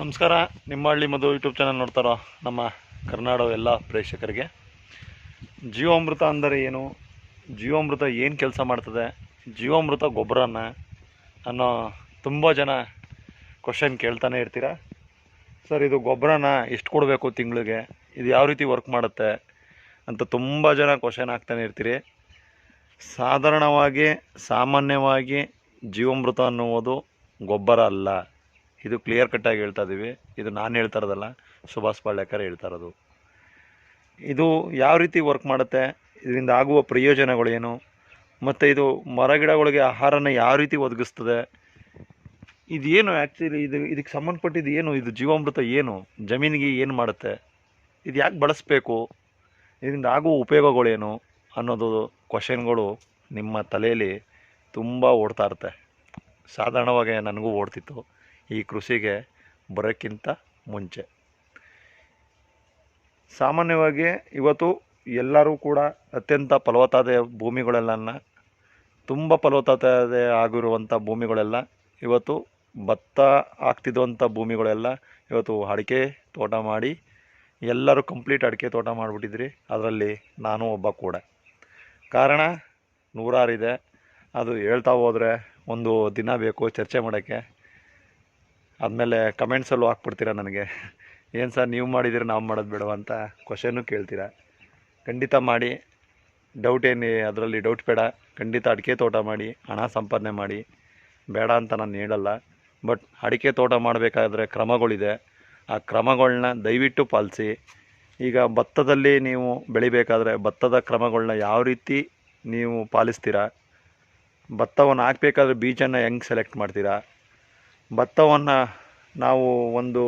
ನಮಸ್ಕಾರ. ನಿಮ್ಮ ಹಳ್ಳಿ ಮಧು ಯೂಟ್ಯೂಬ್ ಚಾನಲ್ ನೋಡ್ತಾರೋ ನಮ್ಮ ಕರ್ನಾಟಕ ಎಲ್ಲ ಪ್ರೇಕ್ಷಕರಿಗೆ. ಜೀವಾಮೃತ ಅಂದರೆ ಏನು? ಜೀವಾಮೃತ ಏನು ಕೆಲಸ ಮಾಡ್ತದೆ? ಜೀವಾಮೃತ ಗೊಬ್ಬರನ ಅನ್ನೋ ತುಂಬ ಜನ ಕ್ವಶನ್ ಕೇಳ್ತಾನೆ ಇರ್ತೀರ? ಸರ್, ಇದು ಗೊಬ್ಬರನ ಎಷ್ಟು ಕೊಡಬೇಕು ತಿಂಗಳಿಗೆ? ಇದು ಯಾವ ರೀತಿ ವರ್ಕ್ ಮಾಡುತ್ತೆ ಅಂತ ತುಂಬ ಜನ ಕ್ವಶನ್ ಆಗ್ತಾನೆ ಇರ್ತೀರಿ. ಸಾಧಾರಣವಾಗಿ, ಸಾಮಾನ್ಯವಾಗಿ ಜೀವಾಮೃತ ಅನ್ನುವುದು ಗೊಬ್ಬರ ಅಲ್ಲ. ಇದು ಕ್ಲಿಯರ್ ಕಟ್ಟಾಗಿ ಹೇಳ್ತಾ ಇದ್ದೀವಿ ಇದು ನಾನು ಹೇಳ್ತಾ ಇರೋದಲ್ಲ, ಸುಭಾಷ್ ಪಾಳ್ಯಕರ್ ಹೇಳ್ತಾ ಇರೋದು. ಇದು ಯಾವ ರೀತಿ ವರ್ಕ್ ಮಾಡುತ್ತೆ, ಇದರಿಂದ ಆಗುವ ಪ್ರಯೋಜನಗಳೇನು ಮತ್ತು ಇದು ಮರಗಿಡಗಳಿಗೆ ಆಹಾರನ ಯಾವ ರೀತಿ ಒದಗಿಸ್ತದೆ, ಇದೇನು ಆ್ಯಕ್ಚುಲಿ ಇದು, ಇದಕ್ಕೆ ಸಂಬಂಧಪಟ್ಟಿದ್ದು ಏನು, ಇದು ಜೀವಾಮೃತ ಏನು, ಜಮೀನಿಗೆ ಏನು ಮಾಡುತ್ತೆ, ಇದು ಯಾಕೆ ಬಳಸಬೇಕು, ಇದರಿಂದ ಆಗುವ ಉಪಯೋಗಗಳೇನು ಅನ್ನೋದು ಕ್ವಶನ್ಗಳು ನಿಮ್ಮ ತಲೆಯಲ್ಲಿ ತುಂಬ ಓಡ್ತಾ ಇರುತ್ತೆ. ಸಾಧಾರಣವಾಗಿ ನನಗೂ ಓಡ್ತಿತ್ತು. ಈ ಕೃಷಿಗೆ ಬರೋಕ್ಕಿಂತ ಮುಂಚೆ. ಸಾಮಾನ್ಯವಾಗಿ ಇವತ್ತು ಎಲ್ಲರೂ ಕೂಡ ಅತ್ಯಂತ ಫಲವತ್ತಾದ ಭೂಮಿಗಳೆಲ್ಲನ್ನು ತುಂಬ ಫಲವತ್ತಾದ ಆಗಿರುವಂಥ ಭೂಮಿಗಳೆಲ್ಲ ಇವತ್ತು ಭತ್ತ ಆಗ್ತಿದ್ದಂಥ ಭೂಮಿಗಳೆಲ್ಲ ಇವತ್ತು ಅಡಿಕೆ ತೋಟ ಮಾಡಿ ಎಲ್ಲರೂ ಕಂಪ್ಲೀಟ್ ಅಡಿಕೆ ತೋಟ ಮಾಡಿಬಿಟ್ಟಿದ್ರಿ. ಅದರಲ್ಲಿ ನಾನು ಒಬ್ಬ ಕೂಡ. ಕಾರಣ ನೂರಾರಿದೆ ಅದು ಹೇಳ್ತಾ ಹೋದರೆ ಒಂದು ದಿನ ಬೇಕು ಚರ್ಚೆ ಮಾಡೋಕ್ಕೆ. ಆದಮೇಲೆ ಕಮೆಂಟ್ಸಲ್ಲೂ ಹಾಕ್ಬಿಡ್ತೀರಾ ನನಗೆ? ಏನು ಸರ್ ನೀವು ಮಾಡಿದ್ದೀರಾ, ನಾವು ಮಾಡೋದು ಬೇಡವ ಅಂತ ಕ್ವಶನ್ನು ಕೇಳ್ತೀರಾ? ಖಂಡಿತ ಮಾಡಿ. ಡೌಟ್ ಏನು, ಅದರಲ್ಲಿ ಡೌಟ್ ಬೇಡ. ಖಂಡಿತ ಅಡಿಕೆ ತೋಟ ಮಾಡಿ, ಹಣ ಸಂಪಾದನೆ ಮಾಡಿ. ಬೇಡ ಅಂತ ನಾನು ಹೇಳಲ್ಲ. ಬಟ್ ಅಡಿಕೆ ತೋಟ ಮಾಡಬೇಕಾದ್ರೆ ಕ್ರಮಗಳಿದೆ. ಆ ಕ್ರಮಗಳನ್ನ ದಯವಿಟ್ಟು ಪಾಲಿಸಿ. ಈಗ ಭತ್ತದಲ್ಲಿ ನೀವು ಬೆಳಿಬೇಕಾದ್ರೆ ಭತ್ತದ ಕ್ರಮಗಳನ್ನ ಯಾವ ರೀತಿ ನೀವು ಪಾಲಿಸ್ತೀರಾ? ಭತ್ತವನ್ನು ಹಾಕ್ಬೇಕಾದ್ರೆ ಬೀಜನ ಹೆಂಗೆ ಸೆಲೆಕ್ಟ್ ಮಾಡ್ತೀರಾ? ಭತ್ತವನ್ನು ನಾವು ಒಂದು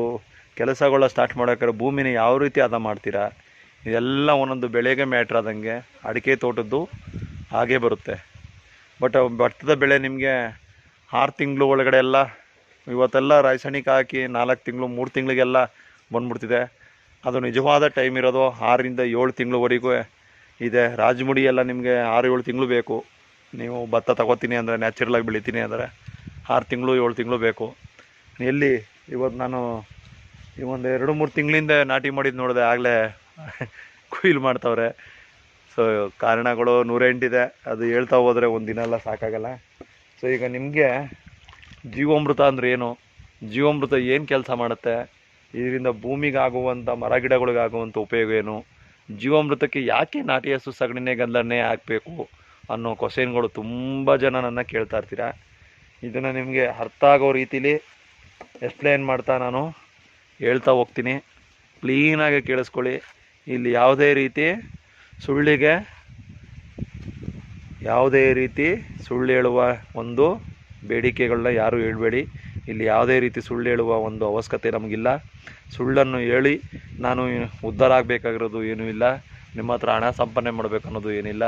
ಕೆಲಸಗಳ ಸ್ಟಾರ್ಟ್ ಮಾಡೋಕ್ಕಾದ್ರೆ ಭೂಮಿನ ಯಾವ ರೀತಿ ಹದ ಮಾಡ್ತೀರಾ? ಇದೆಲ್ಲ ಒಂದೊಂದು ಬೆಳೆಗೆ ಮ್ಯಾಟ್ರ್ ಆದಂಗೆ ಅಡಿಕೆ ತೋಟದ್ದು ಹಾಗೇ ಬರುತ್ತೆ. ಬಟ್ ಭತ್ತದ ಬೆಳೆ ನಿಮಗೆ ಆರು ತಿಂಗಳು ಒಳಗಡೆ ಎಲ್ಲ ಇವತ್ತೆಲ್ಲ ರಾಸಾಯನಿಕ ಹಾಕಿ ನಾಲ್ಕು ತಿಂಗಳು, ಮೂರು ತಿಂಗಳಿಗೆಲ್ಲ ಬಂದ್ಬಿಡ್ತಿದೆ. ಅದು ನಿಜವಾದ ಟೈಮ್ ಇರೋದು. ಆರರಿಂದ ಏಳು ತಿಂಗಳವರೆಗೂ ಇದೆ. ರಾಜಮುಡಿ ಎಲ್ಲ ನಿಮಗೆ ಆರು ಏಳು ತಿಂಗಳು ಬೇಕು. ನೀವು ಭತ್ತ ತಗೋತೀನಿ ಅಂದರೆ ನ್ಯಾಚುರಲಾಗಿ ಬೆಳಿತೀನಿ ಅಂದರೆ. ಆರು ತಿಂಗಳು, ಏಳು ತಿಂಗಳು ಬೇಕು. ಎಲ್ಲಿ ಇವತ್ತು ನಾನು ಈ ಒಂದು ಎರಡು, ಮೂರು ತಿಂಗಳಿಂದ ನಾಟಿ ಮಾಡಿದ್ದು ನೋಡಿದೆ, ಆಗಲೇ ಕೊಯ್ಲು ಮಾಡ್ತವ್ರೆ. ಸೊ ಕಾರಣಗಳು ನೂರೆಂಟಿದೆ ಅದು ಹೇಳ್ತಾ ಹೋದರೆ ಒಂದು ದಿನ ಎಲ್ಲ ಸಾಕಾಗಲ್ಲ. ಸೊ ಈಗ ನಿಮಗೆ ಜೀವಾಮೃತ ಅಂದರೆ ಏನು? ಜೀವಾಮೃತ ಏನು ಕೆಲಸ ಮಾಡುತ್ತೆ? ಇದರಿಂದ ಭೂಮಿಗೆ ಆಗುವಂಥ ಮರ ಗಿಡಗಳಿಗಾಗುವಂಥ ಉಪಯೋಗ ಏನು? ಜೀವಾಮೃತಕ್ಕೆ ಯಾಕೆ ನಾಟಿ ಹಸು ಸಗಣಿನೇ ಗಂಧನೇ ಹಾಕಬೇಕು ಅನ್ನೋ ಕ್ವಶನ್ಗಳು ತುಂಬ ಜನ ನನ್ನ ಕೇಳ್ತಾ ಇರ್ತೀರ? ಇದನ್ನು ನಿಮಗೆ ಅರ್ಥ ಆಗೋ ರೀತಿಲಿ ಎಕ್ಸ್ಪ್ಲೇನ್ ಮಾಡ್ತಾ ನಾನು ಹೇಳ್ತಾ ಹೋಗ್ತೀನಿ. ಕ್ಲೀನಾಗಿ ಕೇಳಿಸ್ಕೊಳ್ಳಿ. ಇಲ್ಲಿ ಯಾವುದೇ ರೀತಿ ಸುಳ್ಳಿಗೆ, ಯಾವುದೇ ರೀತಿ ಸುಳ್ಳು ಹೇಳುವ ಒಂದು ಬೇಡಿಕೆಗಳನ್ನ ಯಾರೂ ಹೇಳಬೇಡಿ. ಇಲ್ಲಿ ಯಾವುದೇ ರೀತಿ ಸುಳ್ಳು ಹೇಳುವ ಒಂದು ಅವಶ್ಯಕತೆ ನಮಗಿಲ್ಲ. ಸುಳ್ಳನ್ನು ಹೇಳಿ ನಾನು ಉದ್ಧಾರ ಆಗಬೇಕಾಗಿರೋದು ಏನೂ ಇಲ್ಲ. ನಿಮ್ಮ ಹತ್ರ ಹಣ ಸಂಪಾದನೆ ಮಾಡಬೇಕನ್ನೋದು ಏನಿಲ್ಲ.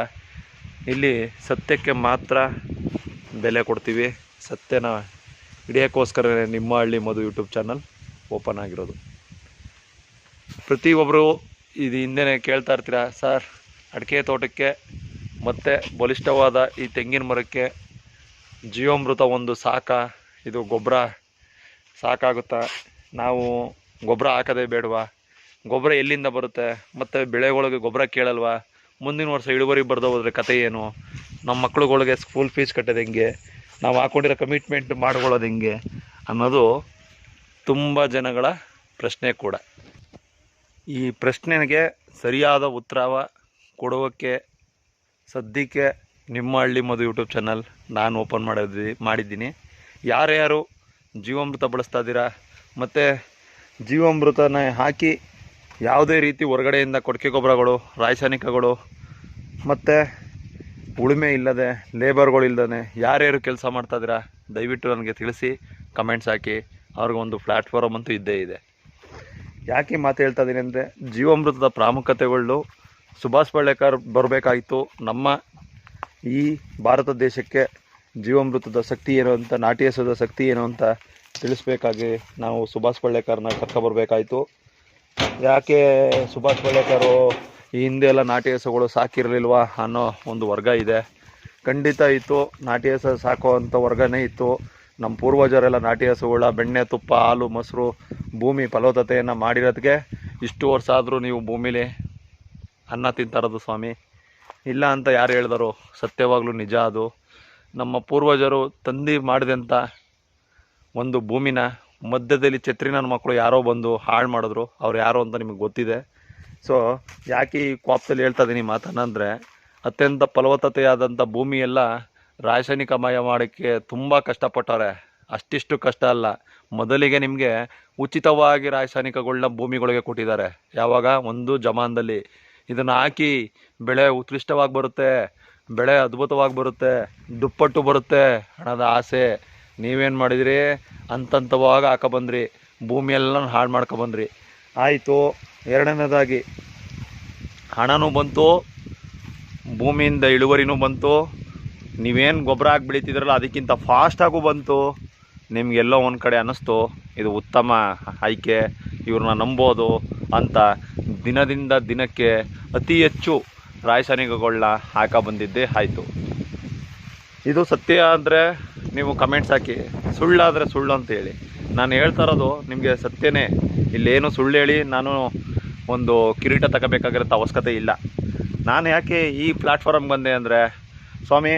ಇಲ್ಲಿ ಸತ್ಯಕ್ಕೆ ಮಾತ್ರ ಬೆಲೆ ಕೊಡ್ತೀವಿ. ಸತ್ಯನ ಹಿಡಿಯೋಕ್ಕೋಸ್ಕರನೇ ನಿಮ್ಮ ಹಳ್ಳಿ ಮಧು ಯೂಟ್ಯೂಬ್ ಚಾನಲ್ ಓಪನ್ ಆಗಿರೋದು. ಪ್ರತಿಯೊಬ್ಬರು ಇದು ಹಿಂದೆನೇ ಕೇಳ್ತಾ ಇರ್ತೀರ, ಸರ್, ಅಡಿಕೆ ತೋಟಕ್ಕೆ ಮತ್ತು ಬಲಿಷ್ಠವಾದ ಈ ತೆಂಗಿನ ಮರಕ್ಕೆ ಜೀವಾಮೃತ ಒಂದು ಸಾಕ, ಇದು ಗೊಬ್ಬರ ಸಾಕಾಗುತ್ತಾ? ನಾವು ಗೊಬ್ಬರ ಹಾಕೋದೇ ಬೇಡವಾ? ಗೊಬ್ಬರ ಎಲ್ಲಿಂದ ಬರುತ್ತೆ? ಮತ್ತು ಬೆಳೆಗಳಿಗೆ ಗೊಬ್ಬರ ಕೇಳಲ್ವಾ? ಮುಂದಿನ ವರ್ಷ ಇಳುವರಿ ಬರೆದು ಹೋದ್ರೆ ಕತೆ ಏನು? ನಮ್ಮ ಮಕ್ಳುಗಳಿಗೆ ಸ್ಕೂಲ್ ಫೀಸ್ ಕಟ್ಟೋದು ಹೆಂಗೆ ನಾವು ಹಾಕೊಂಡಿರೋ ಕಮಿಟ್ಮೆಂಟ್ ಮಾಡ್ಕೊಳ್ಳೋದು ಹೆಂಗೆ ಅನ್ನೋದು ತುಂಬ ಜನಗಳ ಪ್ರಶ್ನೆ ಕೂಡ. ಈ ಪ್ರಶ್ನೆಗೆ ಸರಿಯಾದ ಉತ್ತರವ ಕೊಡೋಕ್ಕೆ ಸದ್ಯಕ್ಕೆ ನಿಮ್ಮ ಹಳ್ಳಿ ಮದು ಯೂಟ್ಯೂಬ್ ಚಾನಲ್ ನಾನು ಓಪನ್ ಮಾಡಿದ್ವಿ ಮಾಡಿದ್ದೀನಿ. ಯಾರ್ಯಾರು ಜೀವಾಮೃತ ಬಳಸ್ತಾ ಇದ್ದೀರಾ? ಮತ್ತು ಜೀವಾಮೃತನ ಹಾಕಿ ಯಾವುದೇ ರೀತಿ ಹೊರಗಡೆಯಿಂದ ಕೊಟ್ಟಿಗೆ ಗೊಬ್ಬರಗಳು, ರಾಸಾಯನಿಕಗಳು, ಮತ್ತು ಉಳುಮೆ ಇಲ್ಲದೆ ಲೇಬರ್ಗಳು ಇಲ್ಲದೇ ಯಾರ್ಯಾರು ಕೆಲಸ ಮಾಡ್ತಾ ಇದ್ದೀರಾ, ದಯವಿಟ್ಟು ನನಗೆ ತಿಳಿಸಿ ಕಮೆಂಟ್ಸ್ ಹಾಕಿ. ಅವ್ರಿಗೊಂದು ಪ್ಲ್ಯಾಟ್ಫಾರ್ಮ್ ಅಂತೂ ಇದ್ದೇ ಇದೆ. ಯಾಕೆ ಮಾತು ಹೇಳ್ತಾ ಇದ್ದೀನಿ ಅಂದರೆ, ಜೀವಾಮೃತದ ಪ್ರಾಮುಖ್ಯತೆಗಳು ಸುಭಾಷ್ ಪಳ್ಳೇಕರ್ ಬರಬೇಕಾಯಿತು ನಮ್ಮ ಈ ಭಾರತ ದೇಶಕ್ಕೆ ಜೀವಾಮೃತದ ಶಕ್ತಿ ಏನು ಅಂತ, ನಾಟಿ ಶಕ್ತಿ ಏನು ಅಂತ ತಿಳಿಸ್ಬೇಕಾಗಿ ನಾವು ಸುಭಾಷ್ ಪಳ್ಳೇಕರ್ನ ಕರ್ಕೊಬರ್ಬೇಕಾಯಿತು. ಯಾಕೆ ಸುಭಾಷ್ ಪಾಳ್ಯಕರು ಈ ಹಿಂದೆ ಎಲ್ಲ ನಾಟಿ ಹಸುಗಳು ಸಾಕಿರಲಿಲ್ವಾ ಅನ್ನೋ ಒಂದು ವರ್ಗ ಇದೆ. ಖಂಡಿತ ಇತ್ತು. ನಾಟಿ ಹಸು ಸಾಕುವಂಥ ವರ್ಗನೇ ಇತ್ತು. ನಮ್ಮ ಪೂರ್ವಜರೆಲ್ಲ ನಾಟಿ ಹಸುಗಳ ಬೆಣ್ಣೆ, ತುಪ್ಪ, ಹಾಲು, ಮೊಸರು, ಭೂಮಿ ಫಲವತ್ತತೆಯನ್ನು ಮಾಡಿರೋದಕ್ಕೆ ಇಷ್ಟು ವರ್ಷ ಆದರೂ ನೀವು ಭೂಮಿಲಿ ಅನ್ನ ತಿಂತಾರದು ಸ್ವಾಮಿ. ಇಲ್ಲ ಅಂತ ಯಾರು ಹೇಳಿದರು ಸತ್ಯವಾಗಲೂ ನಿಜ ಅದು. ನಮ್ಮ ಪೂರ್ವಜರು ತಂದು ಮಾಡಿದಂಥ ಒಂದು ಭೂಮಿನ ಮಧ್ಯದಲ್ಲಿ ಛತ್ರಿನ ಮಕ್ಕಳು ಯಾರೋ ಬಂದು ಹಾಳು ಮಾಡಿದ್ರು. ಅವ್ರು ಯಾರೋ ಅಂತ ನಿಮಗೆ ಗೊತ್ತಿದೆ. ಸೊ ಯಾಕೆ ಈ ಕ್ವಾಪ್ತಲ್ಲಿ ಹೇಳ್ತಾ ಇದ್ದೀನಿ ಮಾತನ್ನಂದರೆ ಅತ್ಯಂತ ಫಲವತ್ತತೆಯಾದಂಥ ಭೂಮಿ ಎಲ್ಲ ರಾಸಾಯನಿಕಮಯ ಮಾಡೋಕ್ಕೆ ತುಂಬ ಕಷ್ಟಪಟ್ಟವ್ರೆ. ಅಷ್ಟಿಷ್ಟು ಕಷ್ಟ ಅಲ್ಲ. ಮೊದಲಿಗೆ ನಿಮಗೆ ಉಚಿತವಾಗಿ ರಾಸಾಯನಿಕಗಳನ್ನ ಭೂಮಿಗಳಿಗೆ ಕೊಟ್ಟಿದ್ದಾರೆ. ಯಾವಾಗ? ಒಂದು ಜಮಾನದಲ್ಲಿ. ಇದನ್ನು ಹಾಕಿ ಬೆಳೆ ಉತ್ಕೃಷ್ಟವಾಗಿ ಬರುತ್ತೆ, ಬೆಳೆ ಅದ್ಭುತವಾಗಿ ಬರುತ್ತೆ, ದುಪ್ಪಟ್ಟು ಬರುತ್ತೆ ಹಣದ ಆಸೆ. ನೀವೇನು ಮಾಡಿದಿರಿ? ಅಂತಂತವಾಗ ಹಾಕೊಬಂದ್ರಿ. ಭೂಮಿಯೆಲ್ಲ ಹಾಳು ಮಾಡ್ಕೊಬಂದ್ರಿ ಆಯಿತು. ಎರಡನೇದಾಗಿ, ಹಣನೂ ಬಂತು, ಭೂಮಿಯಿಂದ ಇಳುವರಿನೂ ಬಂತು, ನೀವೇನು ಗೊಬ್ಬರ ಹಾಕಿ ಬೆಳೀತಿದ್ರಲ್ಲ ಅದಕ್ಕಿಂತ ಫಾಸ್ಟಾಗೂ ಬಂತು, ನಿಮಗೆಲ್ಲೋ ಒಂದು ಕಡೆ ಅನ್ನಿಸ್ತು, ಇದು ಉತ್ತಮ ಆಯ್ಕೆ, ಇವ್ರನ್ನ ನಂಬೋದು ಅಂತ ದಿನದಿಂದ ದಿನಕ್ಕೆ ಅತಿ ಹೆಚ್ಚು ರಾಸಾಯನಿಕಗಳನ್ನ ಹಾಕ ಬಂದಿದ್ದೇ ಆಯಿತು. ಇದು ಸತ್ಯ ಅಂದರೆ ನೀವು ಕಮೆಂಟ್ಸ್ ಹಾಕಿ, ಸುಳ್ಳಾದರೆ ಸುಳ್ಳು ಅಂತ ಹೇಳಿ. ನಾನು ಹೇಳ್ತಾ ಇರೋದು ನಿಮಗೆ ಸತ್ಯನೇ. ಇಲ್ಲೇನು ಸುಳ್ಳು ಹೇಳಿ, ನಾನು ಒಂದು ಕಿರೀಟ ತಗೋಬೇಕಾಗಿರೋ ಅವಶ್ಯಕತೆ ಇಲ್ಲ. ನಾನು ಯಾಕೆ ಈ ಪ್ಲಾಟ್ಫಾರಮ್ಗೆ ಬಂದೆ ಅಂದರೆ, ಸ್ವಾಮಿ,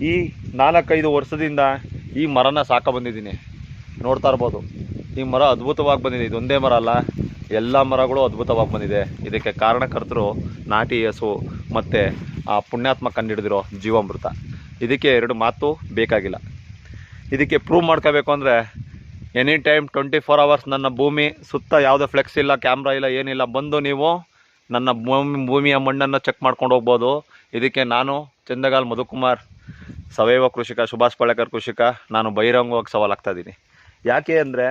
ಈ ನಾಲ್ಕೈದು ವರ್ಷದಿಂದ ಈ ಮರನ ಸಾಕ ಬಂದಿದ್ದೀನಿ. ನೋಡ್ತಾ ಇರ್ಬೋದು. ಈ ಮರ ಅದ್ಭುತವಾಗಿ ಬಂದಿದೆ. ಇದೊಂದೇ ಮರ ಅಲ್ಲ, ಎಲ್ಲ ಮರಗಳು ಅದ್ಭುತವಾಗಿ ಬಂದಿದೆ. ಇದಕ್ಕೆ ಕಾರಣಕರ್ತರು ನಾಟಿ ಹಸು ಮತ್ತು ಆ ಪುಣ್ಯಾತ್ಮ ಕಂಡಿಡಿದಿರೋ ಜೀವಾಮೃತ. ಇದಕ್ಕೆ ಎರಡು ಮಾತು ಬೇಕಾಗಿಲ್ಲ. ಇದಕ್ಕೆ ಪ್ರೂವ್ ಮಾಡ್ಕೋಬೇಕು ಅಂದರೆ any time twenty four hours ನನ್ನ ಭೂಮಿ ಸುತ್ತ ಯಾವುದೇ ಫ್ಲೆಕ್ಸ್ ಇಲ್ಲ ಕ್ಯಾಮ್ರಾ ಇಲ್ಲ, ಏನಿಲ್ಲ, ಬಂದು ನೀವು ನನ್ನ ಭೂಮಿ, ಭೂಮಿಯ ಮಣ್ಣನ್ನು ಚೆಕ್ ಮಾಡ್ಕೊಂಡು ಹೋಗ್ಬೋದು. ಇದಕ್ಕೆ ನಾನು ಚಂದಗಾಲ್ ಮಧುಕುಮಾರ್ ಸಾವಯವ ಕೃಷಿಕ, ಸುಭಾಷ್ ಪಾಳೇಕರ್ ಕೃಷಿಕ, ನಾನು ಬಹಿರಂಗವಾಗಿ ಸವಾಲಾಗ್ತಾ ಇದ್ದೀನಿ. ಯಾಕೆ ಅಂದರೆ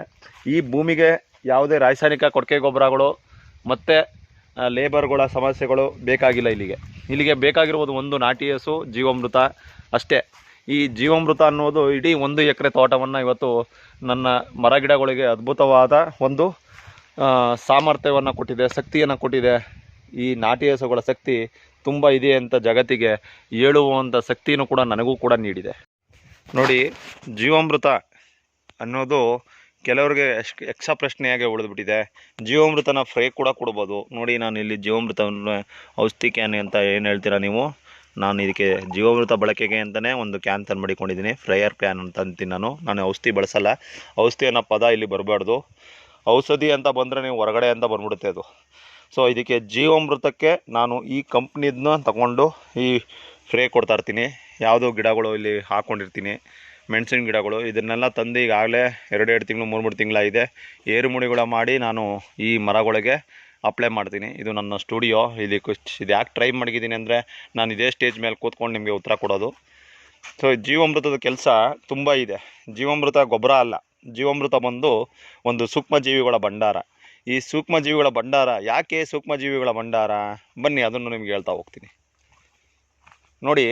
ಈ ಭೂಮಿಗೆ ಯಾವುದೇ ರಾಸಾಯನಿಕ ಕೊಡುಗೆ ಗೊಬ್ಬರಗಳು ಮತ್ತು ಲೇಬರ್ಗಳ ಸಮಸ್ಯೆಗಳು ಬೇಕಾಗಿಲ್ಲ ಇಲ್ಲಿಗೆ. ಇಲ್ಲಿಗೆ ಬೇಕಾಗಿರುವುದು ಒಂದು ನಾಟಿ ಹಸು, ಜೀವಾಮೃತ ಅಷ್ಟೇ. ಈ ಜೀವಾಮೃತ ಅನ್ನೋದು ಇಡೀ ಒಂದು ಎಕರೆ ತೋಟವನ್ನು ಇವತ್ತು ನನ್ನ ಮರಗಿಡಗಳಿಗೆ ಅದ್ಭುತವಾದ ಒಂದು ಸಾಮರ್ಥ್ಯವನ್ನು ಕೊಟ್ಟಿದೆ, ಶಕ್ತಿಯನ್ನು ಕೊಟ್ಟಿದೆ. ಈ ನಾಟಿ ಹಸುಗಳ ಶಕ್ತಿ ತುಂಬ ಇದೆ ಅಂತ ಜಗತ್ತಿಗೆ ಹೇಳುವಂಥ ಶಕ್ತಿಯೂ ಕೂಡ ನನಗೂ ಕೂಡ ನೀಡಿದೆ. ನೋಡಿ, ಜೀವಾಮೃತ ಅನ್ನೋದು ಕೆಲವರಿಗೆ ಎಷ್ಟು ಯಕ್ಷ ಪ್ರಶ್ನೆಯಾಗಿ ಉಳಿದ್ಬಿಟ್ಟಿದೆ. ಜೀವಾಮೃತನ ಫ್ರೈ ಕೂಡ ಕೊಡ್ಬೋದು. ನೋಡಿ ನಾನು ಇಲ್ಲಿ ಜೀವಾಮೃತವನ್ನು ಔಷಧಿ ಕ್ಯಾನ್ ಅಂತ ಏನು ಹೇಳ್ತೀರಾ ನೀವು? ನಾನು ಇದಕ್ಕೆ ಜೀವಾಮೃತ ಬಳಕೆಗೆ ಅಂತಲೇ ಒಂದು ಕ್ಯಾನ್ ತಂದು ಮಾಡಿಕೊಂಡಿದ್ದೀನಿ. ಫ್ರೈಯರ್ ಕ್ಯಾನ್ ಅಂತ ಅಂತೀನಿ ನಾನು. ನಾನು ಔಷಧಿ ಬಳಸಲ್ಲ. ಔಷಧಿ ಅನ್ನೋ ಪದ ಇಲ್ಲಿ ಬರಬಾರ್ದು. ಔಷಧಿ ಅಂತ ಬಂದರೆ ನೀವು ಹೊರಗಡೆ ಅಂತ ಬಂದ್ಬಿಡುತ್ತೆ ಅದು. ಸೊ ಇದಕ್ಕೆ ಜೀವಾಮೃತಕ್ಕೆ ನಾನು ಈ ಕಂಪ್ನಿದನ್ನ ತಗೊಂಡು ಈ ಫ್ರೇ ಕೊಡ್ತಾ ಇರ್ತೀನಿ. ಯಾವುದೋ ಗಿಡಗಳು ಇಲ್ಲಿ ಹಾಕ್ಕೊಂಡಿರ್ತೀನಿ ಮೆಣಸಿನ ಗಿಡಗಳು. ಇದನ್ನೆಲ್ಲ ತಂದು ಈಗಾಗಲೇ ಎರಡೆರಡು ತಿಂಗಳು, ಮೂರು ಮೂರು ತಿಂಗಳಾಗಿದೆ. ಏರುಮುಡಿಗಳ ಮಾಡಿ ನಾನು ಈ ಮರಗಳಿಗೆ ಅಪ್ಲೈ ಮಾಡ್ತೀನಿ. ಇದು ನನ್ನ ಸ್ಟುಡಿಯೋ. ಇದಕ್ಕೆ ಇದು ಯಾಕೆ ಟ್ರೈ ಮಾಡಿದ್ದೀನಿ ಅಂದರೆ ನಾನು ಇದೇ ಸ್ಟೇಜ್ ಮೇಲೆ ಕೂತ್ಕೊಂಡು ನಿಮಗೆ ಉತ್ತರ ಕೊಡೋದು. ಸೊ ಜೀವಾಮೃತದ ಕೆಲಸ ತುಂಬ ಇದೆ. ಜೀವಾಮೃತ ಗೊಬ್ಬರ ಅಲ್ಲ. ಜೀವಾಮೃತ ಬಂದು ಒಂದು ಸೂಕ್ಷ್ಮ ಜೀವಿಗಳ ಭಂಡಾರ. ಈ ಸೂಕ್ಷ್ಮ ಜೀವಿಗಳ ಭಂಡಾರ ಯಾಕೆ ಸೂಕ್ಷ್ಮ ಜೀವಿಗಳ ಭಂಡಾರ? ಬನ್ನಿ, ಅದನ್ನು ನಿಮ್ಗೆ ಹೇಳ್ತಾ ಹೋಗ್ತೀನಿ. ನೋಡಿ,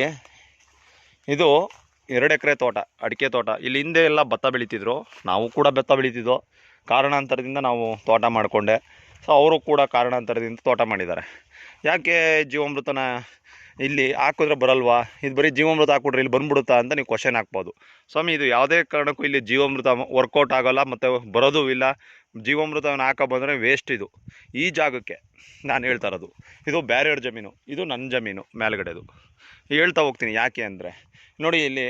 ಇದು ಎರಡು ಎಕರೆ ತೋಟ, ಅಡಿಕೆ ತೋಟ. ಇಲ್ಲಿ ಹಿಂದೆ ಎಲ್ಲ ಭತ್ತ ಬೆಳೀತಿದ್ರು. ನಾವು ಕೂಡ ಭತ್ತ ಬೆಳೀತಿದ್ದೋ ಕಾರಣಾಂತರದಿಂದ ನಾವು ತೋಟ ಮಾಡಿಕೊಂಡೆ. ಸೊ ಅವರು ಕೂಡ ಕಾರಣಾಂತರದಿಂದ ತೋಟ ಮಾಡಿದ್ದಾರೆ. ಯಾಕೆ ಜೀವಾಮೃತನ ಇಲ್ಲಿ ಹಾಕಿದ್ರೆ ಬರಲ್ವಾ? ಇದು ಬರೀ ಜೀವಾಮೃತ ಹಾಕ್ಬಿಟ್ರೆ ಇಲ್ಲಿ ಬಂದ್ಬಿಡುತ್ತಾ ಅಂತ ನೀವು ಕ್ವಶನ್ ಹಾಕ್ಬೋದು. ಸ್ವಾಮಿ, ಇದು ಯಾವುದೇ ಕಾರಣಕ್ಕೂ ಇಲ್ಲಿ ಜೀವಾಮೃತ ವರ್ಕೌಟ್ ಆಗೋಲ್ಲ, ಮತ್ತು ಬರೋದು ಇಲ್ಲ. ಜೀವಾಮೃತವನ್ನು ಹಾಕೋ ಬಂದರೆ ವೇಸ್ಟ್ ಇದು. ಈ ಜಾಗಕ್ಕೆ ನಾನು ಹೇಳ್ತಾ ಇರೋದು, ಇದು ಬ್ಯಾರಿಯರ್ ಜಮೀನು, ಇದು ನನ್ನ ಜಮೀನು ಮೇಲ್ಗಡೆದು. ಹೇಳ್ತಾ ಹೋಗ್ತೀನಿ ಯಾಕೆ ಅಂದರೆ, ನೋಡಿ ಇಲ್ಲಿ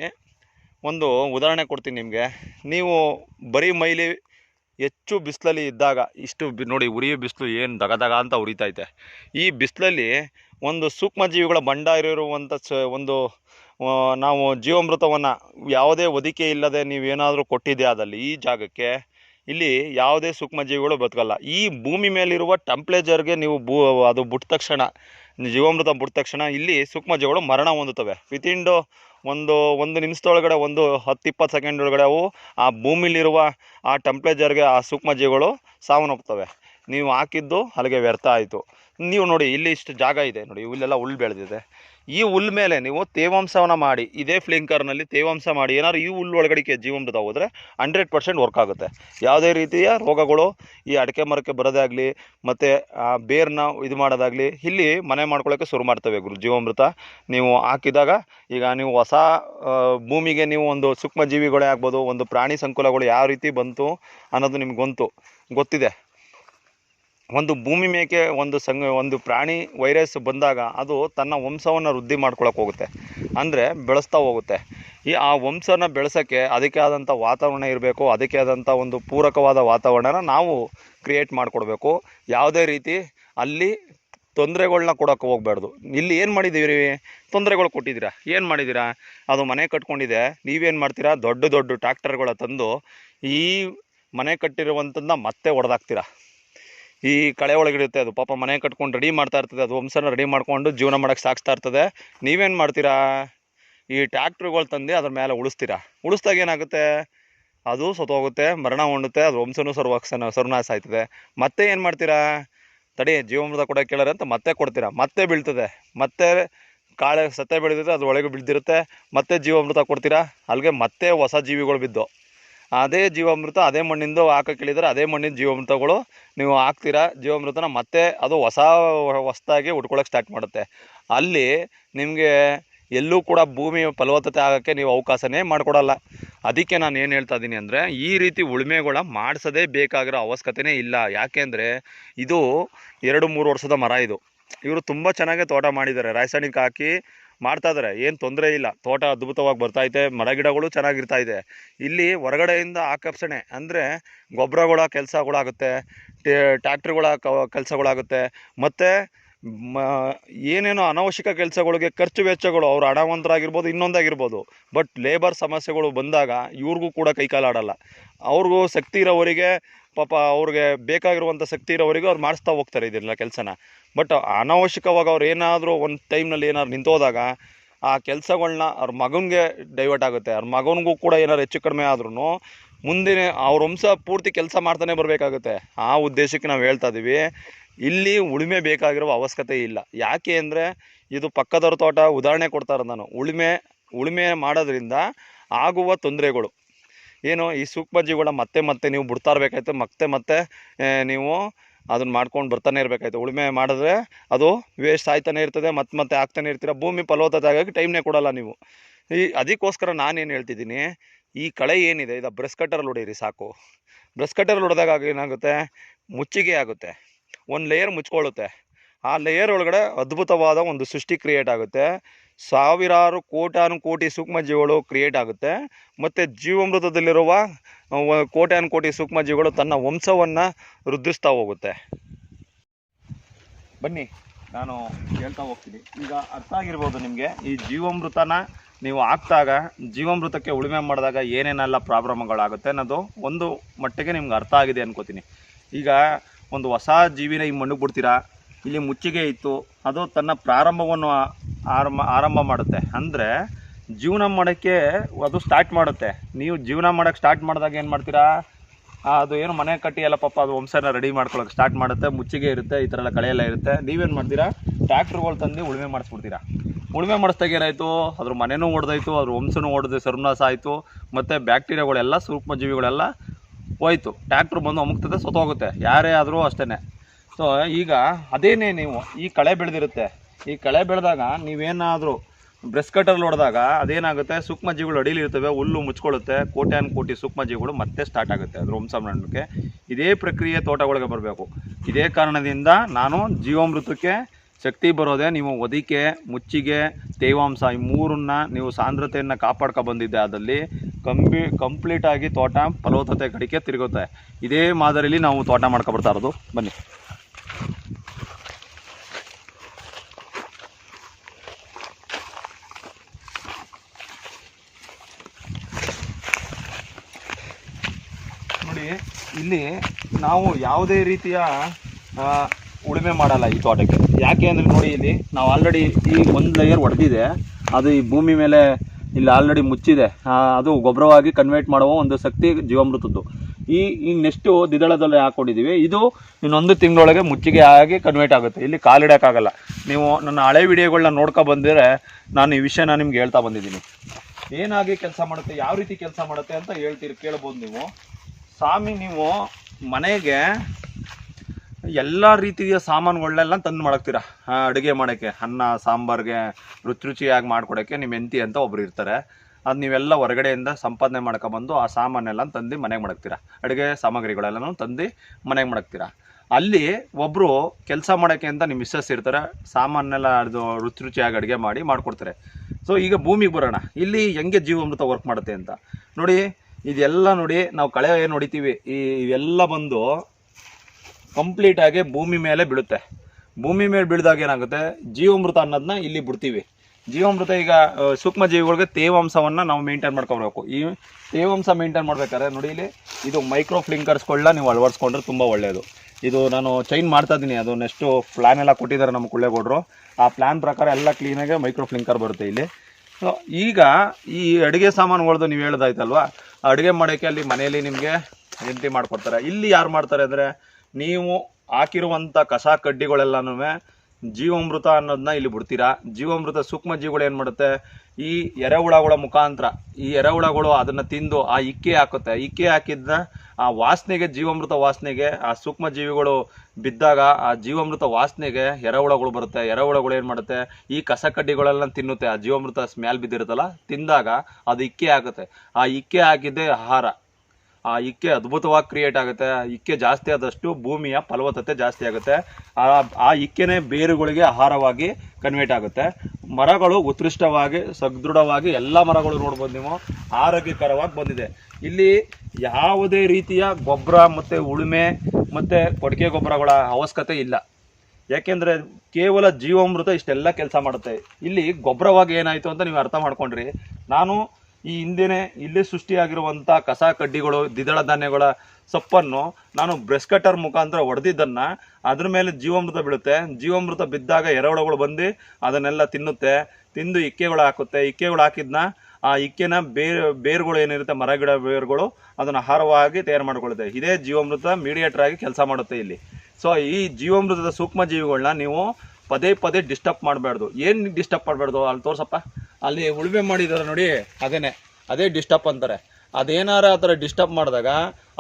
ಒಂದು ಉದಾಹರಣೆ ಕೊಡ್ತೀನಿ ನಿಮಗೆ. ನೀವು ಬರೀ ಮೈಲಿ ಹೆಚ್ಚು ಬಿಸಿಲಲ್ಲಿ ಇದ್ದಾಗ ಇಷ್ಟು ನೋಡಿ ಉರಿಯೋ ಬಿಸಿಲು ಏನು ದಗ ದಗ ಅಂತ ಉರಿತೈತೆ. ಈ ಬಿಸಿಲಲ್ಲಿ ಒಂದು ಸೂಕ್ಷ್ಮ ಜೀವಿಗಳ ಬಂಡ ಸ ಒಂದು ನಾವು ಜೀವಾಮೃತವನ್ನು ಯಾವುದೇ ಒದಿಕೆ ಇಲ್ಲದೆ ನೀವೇನಾದರೂ ಕೊಟ್ಟಿದ್ದೆ ಅದರಲ್ಲಿ ಈ ಜಾಗಕ್ಕೆ ಇಲ್ಲಿ ಯಾವುದೇ ಸೂಕ್ಷ್ಮ ಜೀವಿಗಳು ಬದುಕಲ್ಲ. ಈ ಭೂಮಿ ಮೇಲಿರುವ ಟೆಂಪ್ರೇಚರ್ಗೆ ನೀವು ಭೂ, ಅದು ಬಿಟ್ಟ ತಕ್ಷಣ, ಜೀವಾಮೃತ ಬಿಟ್ಟ ತಕ್ಷಣ ಇಲ್ಲಿ ಸೂಕ್ಷ್ಮ ಜೀವಿಗಳು ಮರಣ ಹೊಂದುತ್ತವೆ. ವಿತಿಂಡು ಒಂದು ಒಂದು ನಿಮಿಷದೊಳಗಡೆ ಒಂದು ಹತ್ತು, ಇಪ್ಪತ್ತು ಸೆಕೆಂಡ್ ಒಳಗಡೆ ಅವು ಆ ಭೂಮಿಲಿರುವ ಆ ಟೆಂಪ್ರೇಚರ್ಗೆ ಆ ಸೂಕ್ಷ್ಮ ಜೀವಿಗಳು ಸಾವನ್ನಪ್ಪುತ್ತವೆ. ನೀವು ಹಾಕಿದ್ದು ಅಲ್ಲಿಗೆ ವ್ಯರ್ಥ ಆಯಿತು. ನೀವು ನೋಡಿ, ಇಲ್ಲಿ ಇಷ್ಟು ಜಾಗ ಇದೆ ನೋಡಿ, ಇಲ್ಲೆಲ್ಲ ಹುಲ್ಲು ಬೆಳೆದಿದೆ. ಈ ಹುಲ್ ಮೇಲೆ ನೀವು ತೇವಾಂಶವನ್ನು ಮಾಡಿ, ಇದೇ ಫ್ಲಿಂಕರ್ನಲ್ಲಿ ತೇವಾಂಶ ಮಾಡಿ, ಏನಾದ್ರು ಈ ಹುಲ್ಲು ಒಳಗಡೆಗೆ ಜೀವಮೃತ ಹೋದರೆ ಹಂಡ್ರೆಡ್ ಪರ್ಸೆಂಟ್ ವರ್ಕ್ ಆಗುತ್ತೆ. ಯಾವುದೇ ರೀತಿಯ ರೋಗಗಳು ಈ ಅಡಿಕೆ ಮರಕ್ಕೆ ಬರೋದೇ ಆಗಲಿ, ಮತ್ತು ಬೇರ್ನ ಇದು ಮಾಡೋದಾಗಲಿ, ಇಲ್ಲಿ ಮನೆ ಮಾಡ್ಕೊಳ್ಳೋಕ್ಕೆ ಶುರು ಮಾಡ್ತವೆ ಗುರು ಜೀವಾಮೃತ. ನೀವು ಹಾಕಿದಾಗ ಈಗ ನೀವು ಹೊಸ ಭೂಮಿಗೆ ನೀವು ಒಂದು ಸೂಕ್ಷ್ಮ ಜೀವಿಗಳೇ ಆಗ್ಬೋದು, ಒಂದು ಪ್ರಾಣಿ ಸಂಕುಲಗಳು ಯಾವ ರೀತಿ ಬಂತು ಅನ್ನೋದು ನಿಮ್ಗೆ ಗೊಂತು ಗೊತ್ತಿದೆ. ಒಂದು ಭೂಮಿ ಮೇಕೆ, ಒಂದು ಸಂಘ, ಒಂದು ಪ್ರಾಣಿ ವೈರಸ್ ಬಂದಾಗ ಅದು ತನ್ನ ವಂಶವನ್ನು ವೃದ್ಧಿ ಮಾಡ್ಕೊಳಕ್ಕೆ ಹೋಗುತ್ತೆ. ಅಂದರೆ ಬೆಳೆಸ್ತಾ ಹೋಗುತ್ತೆ. ಈ ಆ ವಂಶನ ಬೆಳೆಸೋಕ್ಕೆ ಅದಕ್ಕೆ ಆದಂಥ ವಾತಾವರಣ ಇರಬೇಕು, ಅದಕ್ಕೆ ಆದಂಥ ಒಂದು ಪೂರಕವಾದ ವಾತಾವರಣನ ನಾವು ಕ್ರಿಯೇಟ್ ಮಾಡಿಕೊಡ್ಬೇಕು. ಯಾವುದೇ ರೀತಿ ಅಲ್ಲಿ ತೊಂದರೆಗಳನ್ನ ಕೊಡೋಕೆ ಹೋಗ್ಬಾರ್ದು. ಇಲ್ಲಿ ಏನು ಮಾಡಿದ್ದೀರಿ? ತೊಂದರೆಗಳು ಕೊಟ್ಟಿದ್ದೀರಾ? ಏನು ಮಾಡಿದ್ದೀರಾ? ಅದು ಮನೆ ಕಟ್ಕೊಂಡಿದೆ. ನೀವೇನು ಮಾಡ್ತೀರಾ? ದೊಡ್ಡ ದೊಡ್ಡ ಟ್ರ್ಯಾಕ್ಟರ್ಗಳ ತಂದು ಈ ಮನೆ ಕಟ್ಟಿರುವಂಥದ್ದನ್ನ ಮತ್ತೆ ಹೊಡೆದಾಕ್ತೀರಾ ಈ ಕಳೆ ಒಳಗಿರುತ್ತೆ ಅದು. ಪಾಪ ಮನೆ ಕಟ್ಕೊಂಡು ರೆಡಿ ಮಾಡ್ತಾ ಇರ್ತದೆ. ಅದು ವಂಶನ ರೆಡಿ ಮಾಡ್ಕೊಂಡು ಜೀವನ ಮಾಡೋಕ್ಕೆ ಸಾಗಿಸ್ತಾ ಇರ್ತದೆ. ನೀವೇನು ಮಾಡ್ತೀರಾ? ಈ ಟ್ಯಾಕ್ಟ್ರುಗಳು ತಂದು ಅದ್ರ ಮೇಲೆ ಉಳಿಸ್ತೀರಾ? ಉಳಿಸ್ದಾಗ ಏನಾಗುತ್ತೆ? ಅದು ಸತ್ತೋಗುತ್ತೆ, ಮರಣ ಹೊಂಡುತ್ತೆ, ಅದು ವಂಶನೂ ಸರ್ವಕ್ಷನ ಸರ್ವನಾಶ ಆಯ್ತದೆ. ಮತ್ತೆ ಏನು ಮಾಡ್ತೀರಾ? ತಡಿ, ಜೀವಮೃತ ಕೊಡೋಕೆ ಕೇಳಾರೆ ಅಂತ ಮತ್ತೆ ಕೊಡ್ತೀರಾ? ಮತ್ತೆ ಬೀಳ್ತದೆ. ಮತ್ತೆ ಕಾಳೆ ಸತ್ತೆ ಬೆಳೆದಿದೆ, ಅದು ಒಳಗೆ ಬಿದ್ದಿರುತ್ತೆ ಮತ್ತೆ ಜೀವಾಮೃತ ಕೊಡ್ತೀರಾ? ಅಲ್ಲಿಗೆ ಮತ್ತೆ ಹೊಸ ಜೀವಿಗಳು ಬಿದ್ದು. ಅದೇ ಜೀವಾಮೃತ, ಅದೇ ಮಣ್ಣಿಂದು ಹಾಕಕ್ಕೆ ಅದೇ ಮಣ್ಣಿನ ಜೀವಾಮೃತಗಳು ನೀವು ಹಾಕ್ತೀರಾ? ಜೀವಾಮೃತನ ಮತ್ತೆ ಅದು ಹೊಸ ಹೊಸದಾಗಿ ಉಟ್ಕೊಳ್ಳೋಕೆ ಸ್ಟಾರ್ಟ್ ಮಾಡುತ್ತೆ. ಅಲ್ಲಿ ನಿಮಗೆ ಎಲ್ಲೂ ಕೂಡ ಭೂಮಿ ಫಲವತ್ತತೆ ಆಗೋಕ್ಕೆ ನೀವು ಅವಕಾಶನೇ ಮಾಡಿಕೊಡಲ್ಲ. ಅದಕ್ಕೆ ನಾನು ಏನು ಹೇಳ್ತಾ ಇದ್ದೀನಿ ಅಂದರೆ, ಈ ರೀತಿ ಉಳುಮೆಗಳ ಮಾಡಿಸೋದೇ ಬೇಕಾಗಿರೋ ಅವಶ್ಯಕತೆನೇ ಇಲ್ಲ. ಯಾಕೆಂದರೆ ಇದು ಎರಡು ಮೂರು ವರ್ಷದ ಮರ ಇದು. ಇವರು ತುಂಬ ಚೆನ್ನಾಗೇ ತೋಟ ಮಾಡಿದ್ದಾರೆ. ರಾಸಾಯನಿಕ ಹಾಕಿ ಮಾಡ್ತಾ ಇದ್ದಾರೆ ಏನು ತೊಂದರೆ ಇಲ್ಲ. ತೋಟ ಅದ್ಭುತವಾಗಿ ಬರ್ತೈತೆ ಮರ ಗಿಡಗಳು ಚೆನ್ನಾಗಿರ್ತಾ ಇದೆ. ಇಲ್ಲಿ ಹೊರಗಡೆಯಿಂದ ಆಕರ್ಷಣೆ ಅಂದರೆ ಗೊಬ್ಬರಗಳ ಕೆಲಸಗಳಾಗುತ್ತೆ ಟ್ಯಾಕ್ಟ್ರುಗಳ ಕೆಲಸಗಳಾಗುತ್ತೆ. ಮತ್ತು ಮ, ಏನೇನೋ ಅನವಶ್ಯಕ ಕೆಲಸಗಳಿಗೆ ಖರ್ಚು ವೆಚ್ಚಗಳು ಅವ್ರು ಹಣವಂತರಾಗಿರ್ಬೋದು, ಇನ್ನೊಂದಾಗಿರ್ಬೋದು. ಬಟ್ ಲೇಬರ್ ಸಮಸ್ಯೆಗಳು ಬಂದಾಗ ಇವ್ರಿಗೂ ಕೂಡ ಕೈಕಾಲಾಡಲ್ಲ ಅವ್ರಿಗೂ ಶಕ್ತಿ ಇರೋವರಿಗೆ ಪಾಪ ಅವ್ರಿಗೆ ಬೇಕಾಗಿರುವಂಥ ಶಕ್ತಿ ಇರೋವರೆಗೂ ಅವ್ರು ಮಾಡಿಸ್ತಾ ಹೋಗ್ತಾರೆ ಇದೆಲ್ಲ ಕೆಲಸನ. ಬಟ್ ಅನಾವಶ್ಯಕವಾಗಿ ಅವ್ರು ಏನಾದರೂ ಒಂದು ಟೈಮ್ನಲ್ಲಿ ಏನಾದ್ರು ನಿಂತೋದಾಗ ಆ ಕೆಲಸಗಳನ್ನ ಅವ್ರ ಮಗನಿಗೆ ಡೈವರ್ಟ್ ಆಗುತ್ತೆ. ಅವ್ರ ಮಗನಿಗೂ ಕೂಡ ಏನಾದ್ರು ಹೆಚ್ಚು ಕಡಿಮೆ ಆದ್ರೂ ಮುಂದಿನ ಅವ್ರ ವಂಶ ಪೂರ್ತಿ ಕೆಲಸ ಮಾಡ್ತಾನೆ ಬರಬೇಕಾಗುತ್ತೆ. ಆ ಉದ್ದೇಶಕ್ಕೆ ನಾವು ಹೇಳ್ತಾ ಇದ್ದೀವಿ ಇಲ್ಲಿ ಉಳುಮೆ ಬೇಕಾಗಿರುವ ಅವಶ್ಯಕತೆ ಇಲ್ಲ. ಯಾಕೆ ಅಂದರೆ ಇದು ಪಕ್ಕದವ್ರ ತೋಟ ಉದಾಹರಣೆ ಕೊಡ್ತಾ ನಾನು. ಉಳುಮೆ ಉಳುಮೆ ಮಾಡೋದ್ರಿಂದ ಆಗುವ ತೊಂದರೆಗಳು. ಏನು ಈ ಸೂಕ್ಷ್ಮ ಜೀವಿಗಳ ಮತ್ತೆ ಮತ್ತೆ ನೀವು ಬಿಡ್ತಾ ಇರಬೇಕಾಯ್ತು, ಮತ್ತೆ ಮತ್ತೆ ನೀವು ಅದನ್ನ ಮಾಡ್ಕೊಂಡು ಬರ್ತಾನೆ ಇರಬೇಕಾಯ್ತು. ಉಳುಮೆ ಮಾಡಿದ್ರೆ ಅದು ವೇಸ್ಟ್ ಆಯ್ತಾನೆ ಇರ್ತದೆ, ಮತ್ತೆ ಮತ್ತೆ ಆಗ್ತಾನೆ ಇರ್ತೀರ. ಭೂಮಿ ಫಲವತ್ತತೆ ಆಗೋಕ್ಕೆ ಟೈಮ್ನೇ ಕೊಡಲ್ಲ ನೀವು. ಈ ಅದಕ್ಕೋಸ್ಕರ ನಾನೇನು ಹೇಳ್ತಿದ್ದೀನಿ, ಈ ಕಳೆ ಏನಿದೆ, ಇದು ಬ್ರಷ್ ಕಟ್ಟರಲ್ಲಿ ಹೊಡೀರಿ ಸಾಕು. ಬ್ರಷ್ ಕಟ್ಟರಲ್ಲಿ ಹೊಡೆದಾಗ ಏನಾಗುತ್ತೆ? ಮುಚ್ಚಿಗೆ ಆಗುತ್ತೆ. ಒಂದು ಲೇಯರ್ ಮುಚ್ಕೊಳ್ಳುತ್ತೆ. ಆ ಲೇಯರ್ ಒಳಗಡೆ ಅದ್ಭುತವಾದ ಒಂದು ಸೃಷ್ಟಿ ಕ್ರಿಯೇಟ್ ಆಗುತ್ತೆ. ಸಾವಿರಾರು ಸೂಕ್ಷ್ಮ ಜೀವಿಗಳು ಕ್ರಿಯೇಟ್ ಆಗುತ್ತೆ. ಮತ್ತು ಜೀವಮೃತದಲ್ಲಿರುವ ಕೋಟ್ಯಾನುಕೋಟಿ ಕೋಟ್ಯಾನು ಕೋಟಿ ಸೂಕ್ಷ್ಮ ಜೀವಿಗಳು ತನ್ನ ವಂಶವನ್ನು ವೃದ್ಧಿಸ್ತಾ ಹೋಗುತ್ತೆ. ಬನ್ನಿ, ನಾನು ಹೇಳ್ತಾ ಹೋಗ್ತೀನಿ. ಈಗ ಅರ್ಥ ಆಗಿರ್ಬೋದು ನಿಮಗೆ, ಈ ಜೀವಮೃತನ ನೀವು ಹಾಕ್ದಾಗ, ಜೀವಮೃತಕ್ಕೆ ಉಳುಮೆ ಮಾಡಿದಾಗ ಏನೇನೆಲ್ಲ ಪ್ರಾಬ್ಲಮ್ಗಳಾಗುತ್ತೆ ಅನ್ನೋದು ಒಂದು ಮಟ್ಟಿಗೆ ನಿಮ್ಗೆ ಅರ್ಥ ಆಗಿದೆ ಅನ್ಕೋತೀನಿ. ಈಗ ಒಂದು ಹೊಸ ಜೀವಿನ ಈ ಮಣ್ಣು ಬಿಡ್ತೀರಾ? ಇಲ್ಲಿ ಮುಚ್ಚಿಗೆ ಇತ್ತು. ಅದು ತನ್ನ ಪ್ರಾರಂಭವನ್ನು ಆರಂಭ ಆರಂಭ ಮಾಡುತ್ತೆ. ಅಂದರೆ ಜೀವನ ಮಾಡೋಕ್ಕೆ ಅದು ಸ್ಟಾರ್ಟ್ ಮಾಡುತ್ತೆ. ನೀವು ಜೀವನ ಮಾಡೋಕ್ಕೆ ಸ್ಟಾರ್ಟ್ ಮಾಡಿದಾಗ ಏನು ಮಾಡ್ತೀರಾ? ಅದು ಏನು ಮನೆ ಕಟ್ಟಿ ಪಾಪ ಅದು ವಂಶನ ರೆಡಿ ಮಾಡ್ಕೊಳಕ್ಕೆ ಸ್ಟಾರ್ಟ್ ಮಾಡುತ್ತೆ. ಮುಚ್ಚಿಗೆ ಇರುತ್ತೆ, ಈ ಥರ ಎಲ್ಲ ಕಳೆ ಎಲ್ಲ ಇರುತ್ತೆ. ನೀವೇನು ಮಾಡ್ತೀರಾ? ಟ್ರ್ಯಾಕ್ಟ್ರುಗಳು ತಂದು ಉಳುಮೆ ಮಾಡಿಸ್ಬಿಡ್ತೀರಾ? ಉಳುಮೆ ಮಾಡಿಸ್ದಾಗ ಏನಾಯಿತು? ಅದ್ರ ಮನೆಯೂ ಹೊಡೆದಾಯ್ತು ಅದ್ರ ವಂಶನೂ ಹೊಡೆದು ಸರ್ವನಾಶ ಆಯಿತು, ಮತ್ತು ಬ್ಯಾಕ್ಟೀರಿಯಾಗಳೆಲ್ಲ ಸೂಕ್ಷ್ಮ ಜೀವಿಗಳೆಲ್ಲ ಹೋಯ್ತು. ಟ್ಯಾಕ್ಟ್ರು ಬಂದು ಅಮುಕ್ತದೆ ಸತ್ತೋಗುತ್ತೆ ಯಾರೇ ಆದರೂ ಅಷ್ಟೇ ಸೊ, ಈಗ ಅದೇನೇ ನೀವು, ಈ ಕಳೆ ಬೆಳೆದಿರುತ್ತೆ. ಈ ಕಳೆ ಬೆಳೆದಾಗ ನೀವೇನಾದರೂ ಬ್ರೆಸ್ ಕಟರ್ಲ್ಲಿ ಹೊಡೆದಾಗ ಅದೇನಾಗುತ್ತೆ? ಸೂಕ್ಷ್ಮ ಜೀವಿಗಳು ಅಡಿಲಿ ಇರ್ತವೆ, ಹುಲ್ಲು ಮುಚ್ಕೊಳ್ಳುತ್ತೆ ಕೋಟ್ಯಾನ್ ಕೋಟಿ ಸೂಕ್ಷ್ಮ ಜೀವಿಗಳು ಮತ್ತೆ ಸ್ಟಾರ್ಟ್ ಆಗುತ್ತೆ ಅದ್ರ ವಂಶಮರಣಕ್ಕೆ ಇದೇ ಪ್ರಕ್ರಿಯೆ ತೋಟಗಳಿಗೆ ಬರಬೇಕು. ಇದೇ ಕಾರಣದಿಂದ ನಾನು ಜೀವಾಮೃತಕ್ಕೆ ಶಕ್ತಿ ಬರೋದೆ ನೀವು ಒದಿಕೆ ಮುಚ್ಚಿಗೆ, ತೇವಾಂಶ, ಈ ಮೂರನ್ನ ನೀವು ಸಾಂದ್ರತೆಯನ್ನು ಕಾಪಾಡ್ಕೊ ಬಂದಿದ್ದೆ ಅದಲ್ಲಿ ಕಂಬಿ ಕಂಪ್ಲೀಟಾಗಿ ತೋಟ ಫಲವತ್ತತೆ ಕಡೆಗೆ ತಿರುಗುತ್ತೆ. ಇದೇ ಮಾದರಿಯಲ್ಲಿ ನಾವು ತೋಟ ಮಾಡ್ಕೊಬರ್ತಾ ಇರೋದು. ಬನ್ನಿ. ನೋಡಿ ಇಲ್ಲಿ ನಾವು ಯಾವುದೇ ರೀತಿಯ ಉಳುಮೆ ಮಾಡಲ್ಲ ಈ ತೋಟಕ್ಕೆ. ಯಾಕೆ ಅಂದರೆ ನೋಡಿ ಇಲ್ಲಿ, ನಾವು ಆಲ್ರೆಡಿ ಈ ಒಂದು ಲೇಯರ್ ಹೊಡೆದಿದೆ ಅದು ಈ ಭೂಮಿ ಮೇಲೆ ಇಲ್ಲಿ ಆಲ್ರೆಡಿ ಮುಚ್ಚಿದೆ. ಅದು ಗೊಬ್ಬರವಾಗಿ ಕನ್ವರ್ಟ್ ಮಾಡುವ ಒಂದು ಶಕ್ತಿ ಜೀವಾಮೃತದ್ದು. ಈ ಈ ನೆಕ್ಸ್ಟು ದಿದಳದಲ್ಲಿ ಹಾಕೊಂಡಿದ್ದೀವಿ ಇದು ಇನ್ನೊಂದು ತಿಂಗಳೊಳಗೆ ಮುಚ್ಚಿಗೆ ಆಗಿ ಕನ್ವರ್ಟ್ ಆಗುತ್ತೆ. ಇಲ್ಲಿ ಕಾಲಿಡೋಕ್ಕಾಗಲ್ಲ ನೀವು ನನ್ನ ಹಳೆ ವಿಡಿಯೋಗಳನ್ನ ನೋಡ್ಕೊ ಬಂದಿದ್ರೆ ನಾನು ಈ ವಿಷಯನ ನಿಮ್ಗೆ ಹೇಳ್ತಾ ಬಂದಿದ್ದೀನಿ. ಏನಾಗಿ ಕೆಲಸ ಮಾಡುತ್ತೆ, ಯಾವ ರೀತಿ ಕೆಲಸ ಮಾಡುತ್ತೆ ಅಂತ ಹೇಳ್ತೀರಿ, ಕೇಳ್ಬೋದು ನೀವು. ಸ್ವಾಮಿ, ನೀವು ಮನೆಗೆ ಎಲ್ಲ ರೀತಿಯ ಸಾಮಾನುಗಳನ್ನೆಲ್ಲ ತಂದು ಮಾಡಕ್ತೀರಾ ಅಡುಗೆ ಮಾಡೋಕ್ಕೆ, ಅನ್ನ, ಸಾಂಬಾರ್ಗೆ, ರುಚಿ ರುಚಿಯಾಗಿ ಮಾಡ್ಕೊಡೋಕ್ಕೆ ನಿಮ್ಮ ಹೆಂಡತಿ ಅಂತ ಒಬ್ರು ಇರ್ತಾರೆ. ಅದು ನೀವೆಲ್ಲ ಹೊರಗಡೆಯಿಂದ ಸಂಪಾದನೆ ಮಾಡ್ಕೊಬಂದು ಆ ಸಾಮಾನೆಲ್ಲ ತಂದು ಮನೆಗೆ ಮಾಡಕ್ತೀರಾ ಅಡುಗೆ ಸಾಮಗ್ರಿಗಳೆಲ್ಲನೂ ತಂದು ಮನೆಗೆ ಮಾಡಕ್ತೀರಾ ಅಲ್ಲಿ ಒಬ್ಬರು ಕೆಲಸ ಮಾಡೋಕ್ಕೆ ಅಂತ ನಿಮ್ಮ ಮಿಸ್ಸಸ್ ಇರ್ತಾರೆ, ಸಾಮಾನೆಲ್ಲ ಅದು ರುಚಿ ರುಚಿಯಾಗಿ ಅಡುಗೆ ಮಾಡಿ ಮಾಡಿಕೊಡ್ತಾರೆ. ಸೊ ಈಗ ಭೂಮಿಗೆ ಬರೋಣ. ಇಲ್ಲಿ ಹೆಂಗೆ ಜೀವಾಮೃತ ವರ್ಕ್ ಮಾಡುತ್ತೆ ಅಂತ. ನೋಡಿ ಇದೆಲ್ಲ ನೋಡಿ ನಾವು ಕಳೆ ಏನು ಹೊಡಿತೀವಿ? ಈ ಇವೆಲ್ಲ ಬಂದು ಕಂಪ್ಲೀಟ್ ಆಗಿ ಭೂಮಿ ಮೇಲೆ ಬೀಳುತ್ತೆ. ಭೂಮಿ ಮೇಲೆ ಬಿಡಿದಾಗ ಏನಾಗುತ್ತೆ? ಜೀವಾಮೃತ ಅನ್ನೋದನ್ನ ಇಲ್ಲಿ ಬಿಡ್ತೀವಿ. ಜೀವಾಮೃತ ಈಗ ಸೂಕ್ಷ್ಮ ಜೀವಿಗಳಿಗೆ ತೇವಾಂಶವನ್ನು ನಾವು ಮೇಂಟೈನ್ ಮಾಡ್ಕೊಬೇಕು. ಈ ತೇವಾಂಶ ಮೇಂಟೈನ್ ಮಾಡ್ಬೇಕಾದ್ರೆ ನೋಡಿ ಇಲ್ಲಿ ಇದು ಮೈಕ್ರೋ ಫ್ಲಿಂಕರ್ಸ್ಗಳನ್ನ ನೀವು ಅಳವಡಿಸ್ಕೊಂಡ್ರೆ ತುಂಬ ಒಳ್ಳೆಯದು ಇದು ನಾನು ಚೈನ್ ಮಾಡ್ತಾ ಇದ್ದೀನಿ. ಅದು ನೆಕ್ಸ್ಟು ಪ್ಲ್ಯಾನ್ ಎಲ್ಲ ಕೊಟ್ಟಿದ್ದಾರೆ ನಮ್ಮ ಕುಳ್ಳೆಗೌಡರು. ಆ ಪ್ಲ್ಯಾನ್ ಪ್ರಕಾರ ಎಲ್ಲ ಕ್ಲೀನಾಗಿ ಮೈಕ್ರೋ ಫ್ಲಿಂಕರ್ ಬರುತ್ತೆ ಇಲ್ಲಿ. ಸೊ ಈಗ ಈ ಅಡುಗೆ ಸಾಮಾನುಗಳ್ದು ನೀವು ಹೇಳ್ದಾಯ್ತಲ್ವಾ? ಅಡುಗೆ ಮಾಡೋಕ್ಕೆ ಅಲ್ಲಿ ಮನೆಯಲ್ಲಿ ನಿಮಗೆ ಎಂಟಿ ಮಾಡಿಕೊಡ್ತಾರೆ. ಇಲ್ಲಿ ಯಾರು ಮಾಡ್ತಾರೆ ಅಂದರೆ, ನೀವು ಹಾಕಿರುವಂಥ ಕಸ ಕಡ್ಡಿಗಳೆಲ್ಲನೂ ಜೀವಾಮೃತ ಅನ್ನೋದನ್ನ ಇಲ್ಲಿ ಬಿಡ್ತೀರಾ? ಜೀವಾಮೃತ ಸೂಕ್ಷ್ಮ ಜೀವಿಗಳು ಏನು ಮಾಡುತ್ತೆ? ಈ ಎರೆಹುಳಗಳ ಮುಖಾಂತರ, ಈ ಎರೆಹುಳಗಳು ಅದನ್ನು ತಿಂದು ಆ ಇಕ್ಕೆ ಹಾಕುತ್ತೆ. ಇಕ್ಕೆ ಹಾಕಿದ್ನ ಆ ವಾಸನೆಗೆ, ಜೀವಾಮೃತ ವಾಸನೆಗೆ, ಆ ಸೂಕ್ಷ್ಮ ಜೀವಿಗಳು ಬಿದ್ದಾಗ ಆ ಜೀವಾಮೃತ ವಾಸನೆಗೆ ಎರೆಹುಳಗಳು ಬರುತ್ತೆ. ಎರೆಹುಳಗಳು ಏನು ಮಾಡುತ್ತೆ? ಈ ಕಸ ಕಡ್ಡಿಗಳೆಲ್ಲ ತಿನ್ನುತ್ತೆ. ಆ ಜೀವಾಮೃತ ಸ್ಮ್ಯಾಲ್ ಬಿದ್ದಿರುತ್ತಲ್ಲ, ತಿಂದಾಗ ಅದು ಇಕ್ಕೆ ಹಾಕುತ್ತೆ. ಆ ಇಕ್ಕೆ ಹಾಕಿದ್ದೇ ಆಹಾರ. ಆ ಇಕ್ಕೆ ಅದ್ಭುತವಾಗಿ ಕ್ರಿಯೇಟ್ ಆಗುತ್ತೆ. ಆ ಇಕ್ಕೆ ಜಾಸ್ತಿ ಆದಷ್ಟು ಭೂಮಿಯ ಫಲವತ್ತತೆ ಜಾಸ್ತಿ ಆಗುತ್ತೆ. ಆ ಆ ಇಕ್ಕೆನೇ ಬೇರುಗಳಿಗೆ ಆಹಾರವಾಗಿ ಕನ್ವರ್ಟ್ ಆಗುತ್ತೆ. ಮರಗಳು ಉತ್ಕೃಷ್ಟವಾಗಿ, ಸದೃಢವಾಗಿ ಎಲ್ಲ ಮರಗಳು ನೋಡ್ಬೋದು ನೀವು, ಆರೋಗ್ಯಕರವಾಗಿ ಬಂದಿದೆ. ಇಲ್ಲಿ ಯಾವುದೇ ರೀತಿಯ ಗೊಬ್ಬರ ಮತ್ತು ಉಳುಮೆ ಮತ್ತು ಕೊಡಕೆ ಗೊಬ್ಬರಗಳ ಅವಶ್ಯಕತೆ ಇಲ್ಲ. ಯಾಕೆಂದ್ರೆ ಕೇವಲ ಜೀವಾಮೃತ ಇಷ್ಟೆಲ್ಲ ಕೆಲಸ ಮಾಡುತ್ತೆ. ಇಲ್ಲಿ ಗೊಬ್ಬರವಾಗಿ ಏನಾಯಿತು ಅಂತ ನೀವು ಅರ್ಥ ಮಾಡ್ಕೊಂಡ್ರಿ. ನಾನು ಈ ಹಿಂದೆನೆ ಇಲ್ಲೇ ಸೃಷ್ಟಿಯಾಗಿರುವಂಥ ಕಸ ಕಡ್ಡಿಗಳು, ದ್ವಿದಳ ಧಾನ್ಯಗಳ ಸೊಪ್ಪನ್ನು ನಾನು ಬ್ರಷ್ ಕಟ್ಟರ್ ಮುಖಾಂತರ ಹೊಡೆದಿದ್ದನ್ನು ಅದ್ರ ಮೇಲೆ ಜೀವಾಮೃತ ಬೀಳುತ್ತೆ ಜೀವಾಮೃತ ಬಿದ್ದಾಗ ಎರೆಹುಳುಗಳು ಬಂದು ಅದನ್ನೆಲ್ಲ ತಿನ್ನುತ್ತೆ. ತಿಂದು ಇಕ್ಕೆಗಳು ಹಾಕುತ್ತೆ. ಇಕ್ಕೆಗಳು ಹಾಕಿದ್ನ ಆ ಇಕ್ಕೆನ ಬೇರ್, ಬೇರುಗಳು ಏನಿರುತ್ತೆ, ಮರ, ಗಿಡ, ಬೇರುಗಳು ಅದನ್ನು ಆಹಾರವಾಗಿ ತಯಾರು ಮಾಡಿಕೊಳ್ಳುತ್ತೆ. ಇದೇ ಜೀವಾಮೃತ ಮೀಡಿಯೇಟರ್ ಆಗಿ ಕೆಲಸ ಮಾಡುತ್ತೆ ಇಲ್ಲಿ. ಸೊ ಈ ಜೀವಾಮೃತದ ಸೂಕ್ಷ್ಮ ಜೀವಿಗಳನ್ನ ನೀವು ಪದೇ ಪದೇ ಡಿಸ್ಟರ್ಬ್ ಮಾಡಬಾರ್ದು. ಏನು ಡಿಸ್ಟರ್ಬ್ ಮಾಡಬಾರ್ದು ಅಲ್ಲಿ ತೋರ್ಸಪ್ಪ? ಅಲ್ಲಿ ಉಳುಮೆ ಮಾಡಿದಾರೆ ನೋಡಿ, ಅದೇನೆ. ಅದೇ ಡಿಸ್ಟರ್ಬ್ ಅಂತಾರೆ. ಅದೇನಾರ ಆ ಥರ ಡಿಸ್ಟರ್ಬ್ ಮಾಡಿದಾಗ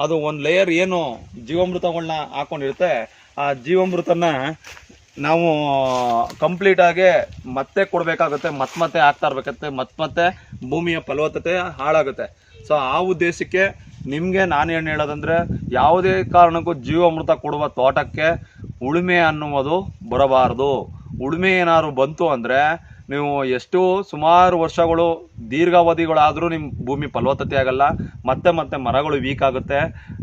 ಅದು ಒಂದು ಲೇಯರ್ ಏನು ಜೀವಾಮೃತಗಳನ್ನ ಹಾಕೊಂಡಿರುತ್ತೆ. ಆ ಜೀವಾಮೃತನ ನಾವು ಕಂಪ್ಲೀಟಾಗಿ ಮತ್ತೆ ಕೊಡಬೇಕಾಗುತ್ತೆ ಮತ್ತೆ ಮತ್ತೆ ಹಾಕ್ತಾ ಇರ್ಬೇಕಾಗುತ್ತೆ ಮತ್ತೆ ಮತ್ತೆ ಭೂಮಿಯ ಫಲವತ್ತತೆ ಹಾಳಾಗುತ್ತೆ. ಸೊ ಆ ಉದ್ದೇಶಕ್ಕೆ ನಿಮಗೆ ನಾನು ಏನು ಹೇಳೋದಂದರೆ, ಯಾವುದೇ ಕಾರಣಕ್ಕೂ ಜೀವಾಮೃತ ಕೊಡುವ ತೋಟಕ್ಕೆ ಉಳುಮೆ ಅನ್ನುವುದು ಬರಬಾರದು. ಉಳುಮೆ ಏನಾದ್ರು ಬಂತು ಅಂದರೆ ನೀವು ಎಷ್ಟು ಸುಮಾರು ವರ್ಷಗಳು ದೀರ್ಘಾವಧಿಗಳಾದರೂ ನಿಮ್ಮ ಭೂಮಿ ಫಲವತ್ತತೆ ಆಗಲ್ಲ, ಮತ್ತೆ ಮತ್ತೆ ಮರಗಳು ವೀಕ್ ಆಗುತ್ತೆ.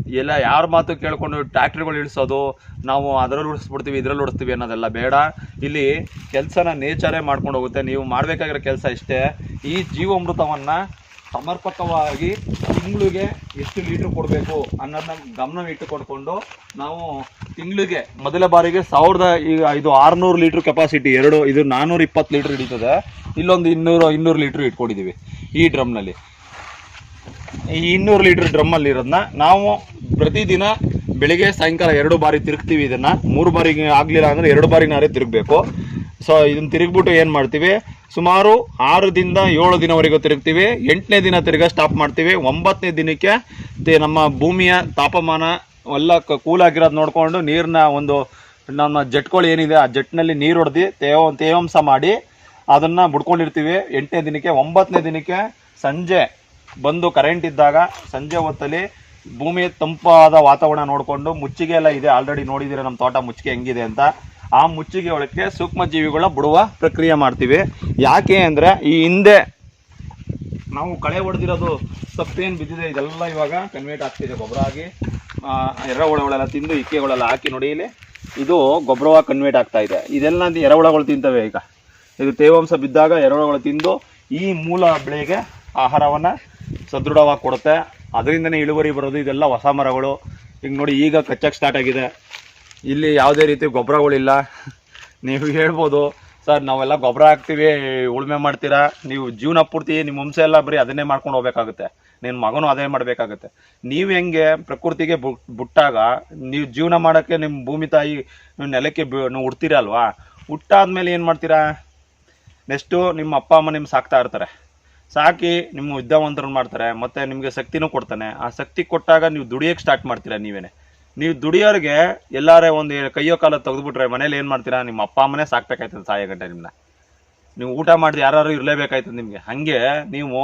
ಎಲ್ಲ ಯಾರ ಮಾತು ಕೇಳ್ಕೊಂಡು ಟ್ಯಾಕ್ಟ್ರಿಗಳು ಇಳಿಸೋದು, ನಾವು ಅದರಲ್ಲಿ ಉಡಿಸ್ಬಿಡ್ತೀವಿ ಇದರಲ್ಲಿ ಉಡಿಸ್ತೀವಿ ಅನ್ನೋದೆಲ್ಲ ಬೇಡ. ಇಲ್ಲಿ ಕೆಲಸನ ನೇಚರೇ ಮಾಡ್ಕೊಂಡು ಹೋಗುತ್ತೆ. ನೀವು ಮಾಡಬೇಕಾಗಿರೋ ಕೆಲಸ ಇಷ್ಟೇ. ಈ ಜೀವಾಮೃತವನ್ನು ಸಮರ್ಪಕವಾಗಿ ತಿಂಗಳಿಗೆ ಎಷ್ಟು ಲೀಟ್ರ್ ಕೊಡಬೇಕು ಅನ್ನೋದನ್ನ ಗಮನ ಇಟ್ಟುಕೊಂಡು ನಾವು ತಿಂಗಳಿಗೆ ಮೊದಲ ಬಾರಿಗೆ ಸಾವಿರದ ಈಗ ಇದು ಆರುನೂರು ಲೀಟ್ರ್ ಕೆಪಾಸಿಟಿ ಎರಡು, ಇದು ನಾನ್ನೂರ ಇಪ್ಪತ್ತು ಲೀಟ್ರ್ ಹಿಡಿತದೆ. ಇಲ್ಲೊಂದು ಇನ್ನೂರು ಇನ್ನೂರು ಲೀಟ್ರ್ ಇಟ್ಕೊಂಡಿದ್ದೀವಿ ಈ ಡ್ರಮ್ನಲ್ಲಿ ಈ ಇನ್ನೂರು ಲೀಟ್ರ್ ಡ್ರಮ್ಮಲ್ಲಿ ಇರೋದನ್ನ ನಾವು ಪ್ರತಿದಿನ ಬೆಳಿಗ್ಗೆ ಸಾಯಂಕಾಲ ಎರಡು ಬಾರಿ ತಿರುಗ್ತೀವಿ ಇದನ್ನ. ಮೂರು ಬಾರಿಗೆ ಆಗಲಿಲ್ಲ ಅಂದರೆ ಎರಡು ಬಾರಿನಾರೇ ತಿರುಗಬೇಕು. ಸೊ ಇದನ್ನ ತಿರುಗ್ಬಿಟ್ಟು ಏನು ಮಾಡ್ತೀವಿ? ಸುಮಾರು ಆರು ದಿನದ ಏಳು ದಿನವರೆಗೂ ತಿರುಗ್ತೀವಿ. ಎಂಟನೇ ದಿನ ತಿರ್ಗ ಸ್ಟಾಪ್ ಮಾಡ್ತೀವಿ. ಒಂಬತ್ತನೇ ದಿನಕ್ಕೆ ನಮ್ಮ ಭೂಮಿಯ ತಾಪಮಾನ ಎಲ್ಲ ಕೂಲ್ ಆಗಿರೋದು ನೋಡಿಕೊಂಡು ನೀರನ್ನ ಒಂದು ನಮ್ಮ ಜಟ್ಗಳು ಏನಿದೆ, ಆ ಜಟ್ನಲ್ಲಿ ನೀರು ಹೊಡೆದು ತೇವ ತೇವಾಂಶ ಮಾಡಿ ಅದನ್ನು ಬಿಡ್ಕೊಂಡಿರ್ತೀವಿ ಎಂಟನೇ ದಿನಕ್ಕೆ, ಒಂಬತ್ತನೇ ದಿನಕ್ಕೆ ಸಂಜೆ ಬಂದು ಕರೆಂಟ್ ಇದ್ದಾಗ ಸಂಜೆ ಹೊತ್ತಲ್ಲಿ ಭೂಮಿ ತಂಪಾದ ವಾತಾವರಣ ನೋಡಿಕೊಂಡು ಮುಚ್ಚಿಗೆ ಎಲ್ಲ ಇದೆ. ಆಲ್ರೆಡಿ ನೋಡಿದ್ದೀರಾ ನಮ್ಮ ತೋಟ ಮುಚ್ಚಿಗೆ ಹೆಂಗಿದೆ ಅಂತ. ಆ ಮುಚ್ಚಿಗೆ ಒಳಕ್ಕೆ ಸೂಕ್ಷ್ಮ ಜೀವಿಗಳ ಬಿಡುವ ಪ್ರಕ್ರಿಯೆ ಮಾಡ್ತೀವಿ. ಯಾಕೆ ಅಂದರೆ ಈ ಹಿಂದೆ ನಾವು ಕಳೆ ಹೊಡೆದಿರೋದು ಸಪ್ಪೇನು ಬಿದ್ದಿದೆ, ಇದೆಲ್ಲ ಇವಾಗ ಕನ್ವರ್ಟ್ ಆಗ್ತಿದೆ. ಗೊಬ್ಬರ ಆಗಿ ಎರೆಹುಳಗಳೆಲ್ಲ ತಿಂದು ಇಕ್ಕೆಗಳೆಲ್ಲ ಹಾಕಿ ನೋಡಿ ಇಲ್ಲಿ ಇದು ಗೊಬ್ಬರವಾಗಿ ಕನ್ವರ್ಟ್ ಆಗ್ತಾ ಇದೆ. ಇದೆಲ್ಲ ಎರೆಹುಳಗಳು ತಿಂತವೆ ಈಗ. ಇದು ತೇವಾಂಶ ಬಿದ್ದಾಗ ಎರೆಹುಳಗಳು ತಿಂದು ಈ ಮೂಲ ಬೆಳೆಗೆ ಆಹಾರವನ್ನು ಸದೃಢವಾಗಿ ಕೊಡುತ್ತೆ. ಅದರಿಂದನೇ ಇಳುವರಿ ಬರೋದು, ಇದೆಲ್ಲ ಹೊಸ ಮರಗಳು. ಈಗ ನೋಡಿ ಈಗ ಕಚ್ಚಕ್ಕೆ ಸ್ಟಾರ್ಟ್ ಆಗಿದೆ. ಇಲ್ಲಿ ಯಾವುದೇ ರೀತಿ ಗೊಬ್ಬರಗಳಿಲ್ಲ. ನೀವು ಹೇಳ್ಬೋದು, ಸರ್, ನಾವೆಲ್ಲ ಗೊಬ್ಬರ ಹಾಕ್ತೀವಿ, ಉಳುಮೆ ಮಾಡ್ತೀರಾ? ನೀವು ಜೀವನ ಪೂರ್ತಿ ನಿಮ್ಮ ವಂಶ ಎಲ್ಲ ಬರೀ ಅದನ್ನೇ ಮಾಡ್ಕೊಂಡು ಹೋಗ್ಬೇಕಾಗುತ್ತೆ. ನಿನ್ನ ಮಗನೂ ಅದೇ ಮಾಡಬೇಕಾಗುತ್ತೆ. ನೀವು ಹೆಂಗೆ ಪ್ರಕೃತಿಗೆ ಬುಟ್ಟಾಗ, ನೀವು ಜೀವನ ಮಾಡೋಕ್ಕೆ ನಿಮ್ಮ ಭೂಮಿ ತಾಯಿ ನೀವು ನೆಲಕ್ಕೆ ಬಿ- ನೀವು ಹುಡ್ತೀರಾ ಅಲ್ವಾ ಹುಟ್ಟಾದ್ಮೇಲೆ ಏನು ಮಾಡ್ತೀರಾ? ನೆಕ್ಸ್ಟು ನಿಮ್ಮ ಅಪ್ಪ, ಅಮ್ಮ ನಿಮ್ಮ ಸಾಕ್ತಾ ಇರ್ತಾರೆ. ಸಾಕಿ ನಿಮ್ಮ ವಿದ್ಯಾವಂತರನ್ನು ಮಾಡ್ತಾರೆ, ಮತ್ತು ನಿಮಗೆ ಶಕ್ತಿನೂ ಕೊಡ್ತಾನೆ. ಆ ಶಕ್ತಿ ಕೊಟ್ಟಾಗ ನೀವು ದುಡಿಯೋಕ್ಕೆ ಸ್ಟಾರ್ಟ್ ಮಾಡ್ತೀರಾ ನೀವೇನೆ? ನೀವು ದುಡಿಯೋರಿಗೆ ಎಲ್ಲಾರೇ ಒಂದು ಕೈಯೋ ಕಾಲ ತೆಗೆದುಬಿಟ್ರೆ ಮನೇಲಿ ಏನು ಮಾಡ್ತೀರಾ? ನಿಮ್ಮ ಅಪ್ಪ ಅಮ್ಮನೇ ಸಾಕ್ಬೇಕಾಯ್ತದೆ ಸಾಯೋ ಗಂಟೆ ನಿಮ್ಮನ್ನ ನೀವು ಊಟ ಮಾಡಿದ್ರೆ ಯಾರು ಇರಲೇಬೇಕಾಯ್ತದೆ ನಿಮಗೆ. ಹಾಗೆ ನೀವು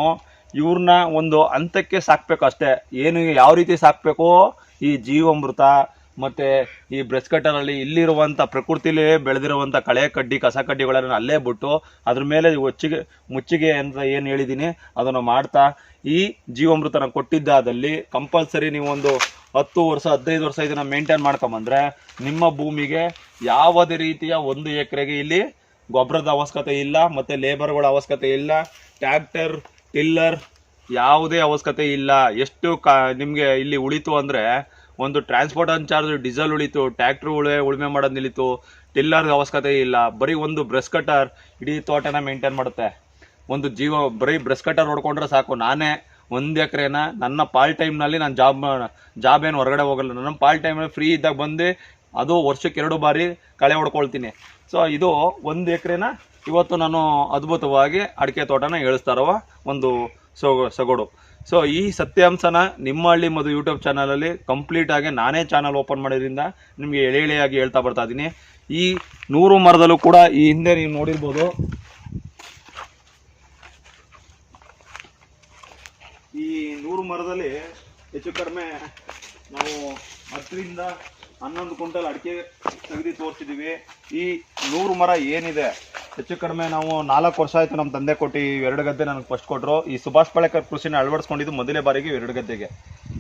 ಇವ್ರನ್ನ ಒಂದು ಹಂತಕ್ಕೆ ಸಾಕಬೇಕು ಅಷ್ಟೇ. ಏನು, ಯಾವ ರೀತಿ ಸಾಕಬೇಕು? ಈ ಜೀವಾಮೃತ ಮತ್ತೆ ಈ ಬ್ರಷ್ ಕಟ್ಟರಲ್ಲಿ ಇಲ್ಲಿರುವಂಥ ಪ್ರಕೃತಿಲಿ ಬೆಳೆದಿರುವಂಥ ಕಳೆ ಕಡ್ಡಿ, ಕಸ ಕಡ್ಡಿಗಳನ್ನು ಅಲ್ಲೇ ಬಿಟ್ಟು ಅದ್ರ ಮೇಲೆ ಒಚ್ಚಿಗೆ, ಮುಚ್ಚಿಗೆ ಅಂತ ಏನು ಹೇಳಿದ್ದೀನಿ ಅದನ್ನು ಮಾಡ್ತಾ, ಈ ಜೀವಾಮೃತನ ಕೊಟ್ಟಿದ್ದಾದಲ್ಲಿ ಕಂಪಲ್ಸರಿ ನೀವೊಂದು ಹತ್ತು ವರ್ಷ, ಹದಿನೈದು ವರ್ಷ ಇದನ್ನ ಮೇಂಟೈನ್ ಮಾಡ್ಕೊಂಬಂದ್ರೆ ನಿಮ್ಮ ಭೂಮಿಗೆ ಯಾವುದೇ ರೀತಿಯ ಒಂದು ಎಕರೆಗೆ ಇಲ್ಲಿ ಗೊಬ್ಬರದ ಅವಶ್ಯಕತೆ ಇಲ್ಲ, ಮತ್ತೆ ಲೇಬರ್ಗಳ ಅವಶ್ಯಕತೆ ಇಲ್ಲ ಟ್ಯಾಕ್ಟರ್ ಟಿಲ್ಲರ್ ಯಾವುದೇ ಅವಶ್ಯಕತೆ ಇಲ್ಲ. ಎಷ್ಟು ಕಾ, ನಿಮಗೆ ಇಲ್ಲಿ ಉಳಿತು ಅಂದರೆ ಒಂದು ಟ್ರಾನ್ಸ್ಪೋರ್ಟನ್ ಚಾರ್ಜ್ ಡೀಸೆಲ್ ಉಳಿತು ಟ್ರ್ಯಾಕ್ಟ್ರ್ ಉಳೆ, ಉಳುಮೆ ಮಾಡೋದು ನಿಲ್ಲಿತು ಟಿಲ್ಲರ್ ಅವಶ್ಯಕತೆ ಇಲ್ಲ. ಬರೀ ಒಂದು ಬ್ರಷ್ ಕಟರ್ ಇಡೀ ತೋಟನ ಮೇಂಟೈನ್ ಮಾಡುತ್ತೆ. ಒಂದು ಜೀವ, ಬರೀ ಬ್ರಷ್ ಕಟರ್ ನೋಡ್ಕೊಂಡ್ರೆ ಸಾಕು. ನಾನೇ ಒಂದು ಎಕರೆನ ನನ್ನ ಪಾರ್ಟ್ ಟೈಮ್ನಲ್ಲಿ ನಾನು ಜಾಬ್ ಜಾಬ್ ಏನು ಹೊರಗಡೆ ಹೋಗಲ್ಲ. ನನ್ನ ಪಾರ್ಟ್ ಟೈಮಲ್ಲಿ ಫ್ರೀ ಇದ್ದಾಗ ಬಂದು ಅದು ವರ್ಷಕ್ಕೆ ಎರಡು ಬಾರಿ ಕಳೆ ಹೊಡ್ಕೊಳ್ತೀನಿ. ಸೊ ಇದು ಒಂದು ಎಕರೆನ ಇವತ್ತು ನಾನು ಅದ್ಭುತವಾಗಿ ಅಡಿಕೆ ತೋಟನ ಏಳಿಸ್ತಾ ಇರುವ ಒಂದು ಸೊಗ ಸೊಗಡು. ಸೊ ಈ ಸತ್ಯಾಂಶನ ನಿಮ್ಮ ಹಳ್ಳಿ ಮದು ಯೂಟ್ಯೂಬ್ ಚಾನಲಲ್ಲಿ ಕಂಪ್ಲೀಟ್ ಆಗಿ ನಾನೇ ಚಾನಲ್ ಓಪನ್ ಮಾಡೋದ್ರಿಂದ ನಿಮಗೆ ಎಳೆ ಎಳೆಯಾಗಿ ಹೇಳ್ತಾ ಬರ್ತಾ ಇದ್ದೀನಿ ಈ ನೂರು ಮರದಲ್ಲೂ ಕೂಡ ಈ ಹಿಂದೆ ನೀವು ನೋಡಿರ್ಬೋದು. ಈ ನೂರು ಮರದಲ್ಲಿ ಹೆಚ್ಚು ಕಡಿಮೆ ನಾವು ಹತ್ತರಿಂದ ಹನ್ನೊಂದು ಕ್ವಿಂಟಲ್ ಅಡಿಕೆ ತೆಗೆದು ತೋರಿಸಿದ್ದೀವಿ ಈ ನೂರು ಮರ ಏನಿದೆ, ಹೆಚ್ಚು ಕಡಿಮೆ ನಾವು ನಾಲ್ಕು ವರ್ಷ ಆಯ್ತು ನಮ್ಮ ತಂದೆ ಕೊಟ್ಟು ಎರಡು ಗದ್ದೆ ನನಗೆ ಫಸ್ಟ್ ಕೊಟ್ಟರು ಈ ಸುಭಾಷ್ ಪಾಳೇಕರ್ ಕೃಷಿನ ಅಳವಡಿಸ್ಕೊಂಡಿದ್ದು ಮೊದಲೇ ಬಾರಿಗೆ ಎರಡು ಗದ್ದೆಗೆ.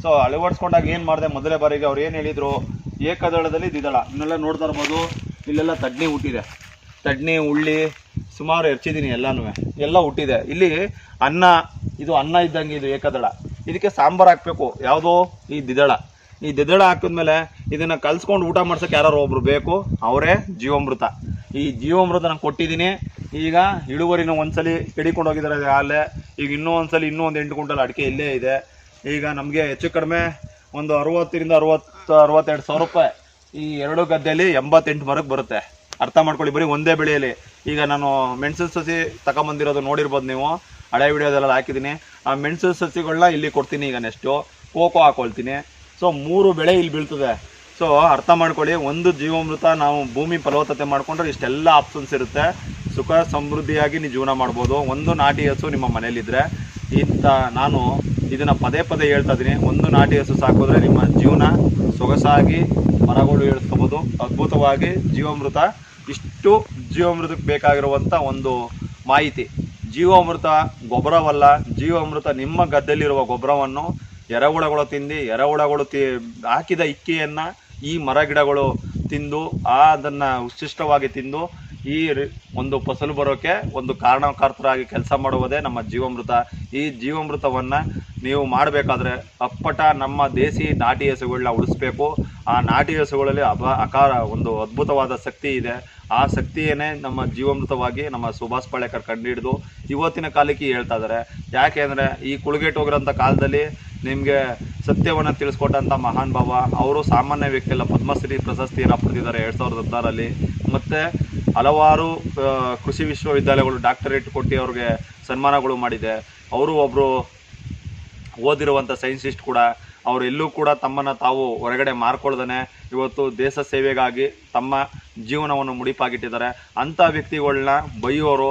ಸೊ ಅಳವಡಿಸ್ಕೊಂಡಾಗ ಏನು ಮಾಡಿದೆ? ಮೊದಲೇ ಬಾರಿಗೆ ಅವ್ರು ಏನು ಹೇಳಿದರು? ಏಕದಳದಲ್ಲಿ ದ್ವಿದಳ. ಇನ್ನೆಲ್ಲ ನೋಡ್ತಾ ಇರ್ಬೋದು. ಇಲ್ಲೆಲ್ಲ ತಡ್ನಿ ಹುಟ್ಟಿದೆ. ತಡ್ನಿ ಉಳ್ಳಿ ಸುಮಾರು ಎರ್ಚಿದ್ದೀನಿ ಎಲ್ಲಾನು ಎಲ್ಲ ಹುಟ್ಟಿದೆ. ಇಲ್ಲಿ ಅನ್ನ, ಇದು ಅನ್ನ ಇದ್ದಂಗೆ ಇದು ಏಕದಳ. ಇದಕ್ಕೆ ಸಾಂಬಾರು ಹಾಕ್ಬೇಕು. ಯಾವುದೋ? ಈ ದಿದಳ ಈ ದೆದಡ ಹಾಕಿದ್ಮೇಲೆ ಇದನ್ನ ಕಲ್ಸ್ಕೊಂಡು ಊಟ ಮಾಡ್ಸಕ್ಕೆ ಯಾರು ಒಬ್ರು ಬೇಕು, ಅವರೇ ಜೀವಾಮೃತ. ಈ ಜೀವಾಮೃತ ನಾನು ಕೊಟ್ಟಿದ್ದೀನಿ. ಈಗ ಇಳುವರಿನ ಒಂದ್ಸಲಿ ಹಿಡಿಕೊಂಡು ಹೋಗಿದ್ದಾರೆ ಅಲ್ಲೇ ಈಗ ಇನ್ನೂ ಒಂದ್ಸಲಿ ಇನ್ನೂ ಒಂದು ಎಂಟು ಕ್ವಿಂಟಲ್ ಅಡಿಕೆ ಇಲ್ಲೇ ಇದೆ. ಈಗ ನಮಗೆ ಹೆಚ್ಚು ಕಡಿಮೆ ಒಂದು ಅರವತ್ತರಿಂದ ಅರವತ್ತು, ಅರವತ್ತೆರಡು ಸಾವಿರ ರೂಪಾಯಿ. ಈ ಎರಡು ಗದ್ದೆಯಲ್ಲಿ ಎಂಬತ್ತೆಂಟು ಮರಕ್ಕೆ ಬರುತ್ತೆ. ಅರ್ಥ ಮಾಡ್ಕೊಳ್ಳಿ, ಬರೀ ಒಂದೇ ಬೆಳೆಯಲ್ಲಿ. ಈಗ ನಾನು ಮೆಣಸಿನ ಸಸಿ ತಗೊಂಬಂದಿರೋದು ನೋಡಿರ್ಬೋದು ನೀವು. ಹಳೆ ವಿಡಿಯೋದೆಲ್ಲ ಹಾಕಿದ್ದೀನಿ. ಆ ಮೆಣಸಿನ ಸಸಿಗಳನ್ನ ಇಲ್ಲಿ ಕೊಡ್ತೀನಿ ಈಗ ನೆಕ್ಸ್ಟು ಕೋಕೋ ಹಾಕೊಳ್ತೀನಿ. ಸೊ ಮೂರು ಬೆಳೆ ಇಲ್ಲಿ ಬೀಳ್ತದೆ. ಸೊ ಅರ್ಥ ಮಾಡ್ಕೊಳ್ಳಿ, ಒಂದು ಜೀವಾಮೃತ ನಾವು ಭೂಮಿ ಫಲವತ್ತತೆ ಮಾಡ್ಕೊಂಡ್ರೆ ಇಷ್ಟೆಲ್ಲ ಆಪ್ಷನ್ಸ್ ಇರುತ್ತೆ. ಸುಖ, ಸಮೃದ್ಧಿಯಾಗಿ ನೀವು ಜೀವನ ಮಾಡ್ಬೋದು. ಒಂದು ನಾಟಿ ಹಸು ನಿಮ್ಮ ಮನೇಲಿದ್ರೆ ಇಂಥ ನಾನು ಇದನ್ನ ಪದೇ ಪದೇ ಹೇಳ್ತಾ ಇದ್ದೀನಿ ಒಂದು ನಾಟಿ ಹಸು ಸಾಕಿದ್ರೆ ನಿಮ್ಮ ಜೀವನ ಸೊಗಸಾಗಿ, ಮರಗಳು ಹೇಳ್ಕೋಬೋದು ಅದ್ಭುತವಾಗಿ ಜೀವಾಮೃತ, ಇಷ್ಟು ಜೀವಾಮೃತಕ್ಕೆ ಬೇಕಾಗಿರುವಂಥ ಒಂದು ಮಾಹಿತಿ. ಜೀವಾಮೃತ ಗೊಬ್ಬರವಲ್ಲ, ಜೀವಾಮೃತ ನಿಮ್ಮ ಗದ್ದೆಯಲ್ಲಿರುವ ಗೊಬ್ಬರವನ್ನು ಎರೆಹುಳಗಳು ತಿಂದು ಎರೆಹುಳಗಳು ತಿ, ಹಾಕಿದ ಇಕ್ಕಿಯನ್ನು ಈ ಮರ ಗಿಡಗಳು ತಿಂದು, ಆ ಅದನ್ನು ಉಚ್ಚಿಷ್ಟವಾಗಿ ತಿಂದು, ಈ ಒಂದು ಫಸಲು ಬರೋಕ್ಕೆ ಒಂದು ಕಾರಣಕರ್ತರಾಗಿ ಕೆಲಸ ಮಾಡುವುದೇ ನಮ್ಮ ಜೀವಾಮೃತ. ಈ ಜೀವಾಮೃತವನ್ನು ನೀವು ಮಾಡಬೇಕಾದ್ರೆ ಅಪ್ಪಟ ನಮ್ಮ ದೇಸಿ ನಾಟಿ ಹಸುಗಳನ್ನ ಉಳಿಸ್ಬೇಕು. ಆ ನಾಟಿ ಹಸುಗಳಲ್ಲಿ ಅಬ ಅಕಾರ ಒಂದು ಅದ್ಭುತವಾದ ಶಕ್ತಿ ಇದೆ. ಆ ಶಕ್ತಿಯೇ ನಮ್ಮ ಜೀವಾಮೃತವಾಗಿ ನಮ್ಮ ಸುಭಾಷ್ ಪಾಳೇಕರ್ ಕಂಡುಹಿಡಿದು ಇವತ್ತಿನ ಕಾಲಕ್ಕೆ ಹೇಳ್ತಾ ಇದ್ದಾರೆ. ಯಾಕೆ ಅಂದರೆ ಈ ಕುಳುಗೆಟ್ ಹೋಗಿರೋಂಥ ಕಾಲದಲ್ಲಿ ನಿಮಗೆ ಸತ್ಯವನ್ನು ತಿಳಿಸ್ಕೊಟ್ಟಂಥ ಮಹಾನ್ ಭಾವ. ಅವರು ಸಾಮಾನ್ಯ ವ್ಯಕ್ತಿ ಅಲ್ಲ ಪದ್ಮಶ್ರೀ ಪ್ರಶಸ್ತಿಯನ್ನು ಪಡೆದಿದ್ದಾರೆ ಎರಡು ಸಾವಿರದ ಹದಿನಾರಲ್ಲಿ. ಮತ್ತು ಹಲವಾರು ಕೃಷಿ ವಿಶ್ವವಿದ್ಯಾಲಯಗಳು ಡಾಕ್ಟರೇಟ್ ಕೊಟ್ಟು ಅವ್ರಿಗೆ ಸನ್ಮಾನಗಳು ಮಾಡಿದೆ. ಅವರು ಒಬ್ಬರು ಓದಿರುವಂಥ ಸೈನ್ಸಿಸ್ಟ್ ಕೂಡ. ಅವರು ಎಲ್ಲೂ ಕೂಡ ತಮ್ಮನ್ನು ತಾವು ಹೊರಗಡೆ ಮಾರ್ಕೊಳ್ದೇ ಇವತ್ತು ದೇಶ ಸೇವೆಗಾಗಿ ತಮ್ಮ ಜೀವನವನ್ನು ಮುಡಿಪಾಗಿಟ್ಟಿದ್ದಾರೆ. ಅಂಥ ವ್ಯಕ್ತಿಗಳನ್ನ ಬೈಯೋರು,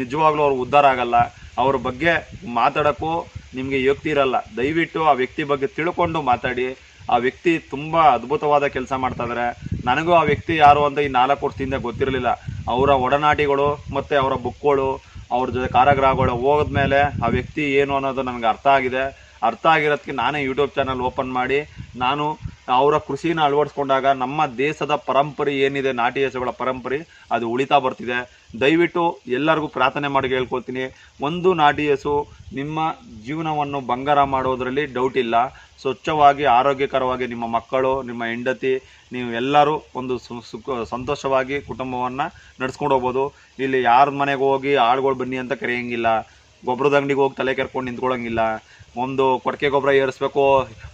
ನಿಜವಾಗ್ಲೂ ಅವ್ರು ಉದ್ಧಾರ ಆಗಲ್ಲ. ಅವ್ರ ಬಗ್ಗೆ ಮಾತಾಡೋಕ್ಕೂ ನಿಮಗೆ ಯೋಗ್ತಿ ಇರಲ್ಲ. ದಯವಿಟ್ಟು ಆ ವ್ಯಕ್ತಿ ಬಗ್ಗೆ ತಿಳ್ಕೊಂಡು ಮಾತಾಡಿ. ಆ ವ್ಯಕ್ತಿ ತುಂಬ ಅದ್ಭುತವಾದ ಕೆಲಸ ಮಾಡ್ತಾ ಇದ್ದಾರೆ ನನಗೂ ಆ ವ್ಯಕ್ತಿ ಯಾರು ಅಂತ ಈ ನಾಲ್ಕು ವರ್ಷದಿಂದ ಗೊತ್ತಿರಲಿಲ್ಲ. ಅವರ ಒಡನಾಟಿಗಳು ಮತ್ತು ಅವರ ಬುಕ್ಗಳು ಅವ್ರ ಜೊತೆ ಕಾರಾಗೃಹಗಳು ಹೋದ್ಮೇಲೆ ಆ ವ್ಯಕ್ತಿ ಏನು ಅನ್ನೋದು ನನಗೆ ಅರ್ಥ ಆಗಿದೆ. ಅರ್ಥ ಆಗಿರೋದಕ್ಕೆ ನಾನೇ ಯೂಟ್ಯೂಬ್ ಚಾನಲ್ ಓಪನ್ ಮಾಡಿ, ನಾನು ಅವರ ಕೃಷಿನ ಅಳವಡಿಸ್ಕೊಂಡಾಗ ನಮ್ಮ ದೇಶದ ಪರಂಪರೆ ಏನಿದೆ, ನಾಟಿ ಹೆಸರುಗಳ ಪರಂಪರೆ, ಅದು ಉಳಿತಾ ಬರ್ತಿದೆ. ದಯವಿಟ್ಟು ಎಲ್ಲರಿಗೂ ಪ್ರಾರ್ಥನೆ ಮಾಡಿ ಹೇಳ್ಕೊಳ್ತೀನಿ ಒಂದು ನಾಟಿ ಹಸು ನಿಮ್ಮ ಜೀವನವನ್ನು ಬಂಗಾರ ಮಾಡೋದರಲ್ಲಿ ಡೌಟ್ ಇಲ್ಲ. ಸ್ವಚ್ಛವಾಗಿ, ಆರೋಗ್ಯಕರವಾಗಿ ನಿಮ್ಮ ಮಕ್ಕಳು, ನಿಮ್ಮ ಹೆಂಡತಿ, ನೀವು ಎಲ್ಲರೂ ಒಂದು ಸುಖ, ಸಂತೋಷವಾಗಿ ಕುಟುಂಬವನ್ನು ನಡೆಸ್ಕೊಂಡು ಹೋಗ್ಬೋದು. ಇಲ್ಲಿ ಯಾರ ಮನೆಗೆ ಹೋಗಿ ಆಳುಗಳು ಬನ್ನಿ ಅಂತ ಕರೆಯೋಂಗಿಲ್ಲ. ಗೊಬ್ಬರದ ಅಂಗಡಿಗೆ ಹೋಗಿ ತಲೆ ಕೆರ್ಕೊಂಡು ನಿಂತ್ಕೊಳ್ಳೋಂಗಿಲ್ಲ ಒಂದು ಕೊಟ್ಟಿಗೆ ಗೊಬ್ಬರ ಏರಿಸ್ಬೇಕು,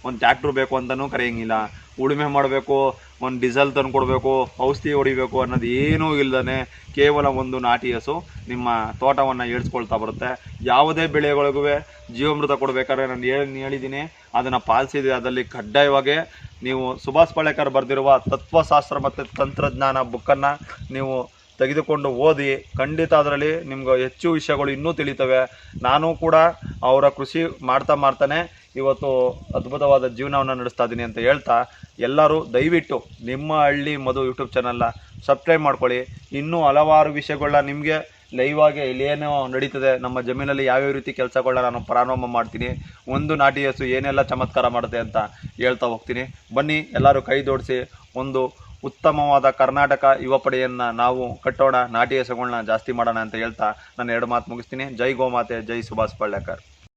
ಒಂದು ಟ್ಯಾಕ್ಟ್ರು ಬೇಕು ಅಂತಲೂ ಕರೆಯೋಂಗಿಲ್ಲ. ಉಳುಮೆ ಮಾಡಬೇಕು, ಒಂದು ಡೀಸೆಲ್ ತಂದು ಕೊಡಬೇಕು ಔಷಧಿ ಹೊಡಿಬೇಕು ಅನ್ನೋದು ಏನೂ ಇಲ್ಲದೇ ಕೇವಲ ಒಂದು ನಾಟಿ ಹಸು ನಿಮ್ಮ ತೋಟವನ್ನು ಏಳ್ಸ್ಕೊಳ್ತಾ ಬರುತ್ತೆ. ಯಾವುದೇ ಬೆಳೆಗಳಿಗೂ ಜೀವಾಮೃತ ಕೊಡಬೇಕಾದ್ರೆ ನಾನು ಹೇಳಿ ಹೇಳಿದ್ದೀನಿ, ಅದನ್ನು ಪಾಲಿಸಿದೆ ಅದರಲ್ಲಿ ಕಡ್ಡಾಯವಾಗಿ ನೀವು ಸುಭಾಷ್ ಪಾಳೇಕರ್ ಬರೆದಿರುವ ತತ್ವಶಾಸ್ತ್ರ ಮತ್ತು ತಂತ್ರಜ್ಞಾನ ಬುಕ್ಕನ್ನು ನೀವು ತೆಗೆದುಕೊಂಡು ಓದಿ, ಖಂಡಿತ ಅದರಲ್ಲಿ ನಿಮ್ಗೆ ಹೆಚ್ಚು ವಿಷಯಗಳು ಇನ್ನೂ ತಿಳಿತವೆ. ನಾನು ಕೂಡ ಅವರ ಕೃಷಿ ಮಾಡ್ತಾ ಮಾಡ್ತಾನೆ. ಇವತ್ತು ಅದ್ಭುತವಾದ ಜೀವನವನ್ನು ನಡೆಸ್ತಾ ಇದ್ದೀನಿ ಅಂತ ಹೇಳ್ತಾ ಎಲ್ಲರೂ ದಯವಿಟ್ಟು ನಿಮ್ಮ ಹಳ್ಳಿ ಮಧು ಯೂಟ್ಯೂಬ್ ಚಾನಲ್ನ ಸಬ್ಸ್ಕ್ರೈಬ್ ಮಾಡ್ಕೊಳ್ಳಿ. ಇನ್ನೂ ಹಲವಾರು ವಿಷಯಗಳನ್ನ ನಿಮಗೆ ಲೈವ್ ಆಗಿ ಏನೋ ನಡೀತದೆ. ನಮ್ಮ ಜಮೀನಲ್ಲಿ ಯಾವ್ಯಾವ ರೀತಿ ಕೆಲಸಗಳನ್ನ ನಾನು ಪ್ರಾರಂಭ ಮಾಡ್ತೀನಿ, ಒಂದು ನಾಟಿ ಹಸು ಏನೆಲ್ಲ ಚಮತ್ಕಾರ ಮಾಡುತ್ತೆ ಅಂತ ಹೇಳ್ತಾ ಹೋಗ್ತೀನಿ. ಬನ್ನಿ, ಎಲ್ಲರೂ ಕೈ ಜೋಡಿಸಿ ಒಂದು ಉತ್ತಮವಾದ ಕರ್ನಾಟಕ ಯುವಪಡೆಯನ್ನು ನಾವು ಕಟ್ಟೋಣ, ನಾಟಿ ಹೆಸಗಳನ್ನ ಜಾಸ್ತಿ ಮಾಡೋಣ ಅಂತ ಹೇಳ್ತಾ ನಾನು ಎರಡು ಮಾತು ಮುಗಿಸ್ತೀನಿ. ಜೈ ಗೋಮಾತೆ, ಜೈ ಸುಭಾಷ್ ಪಳ್ಳೆಕರ್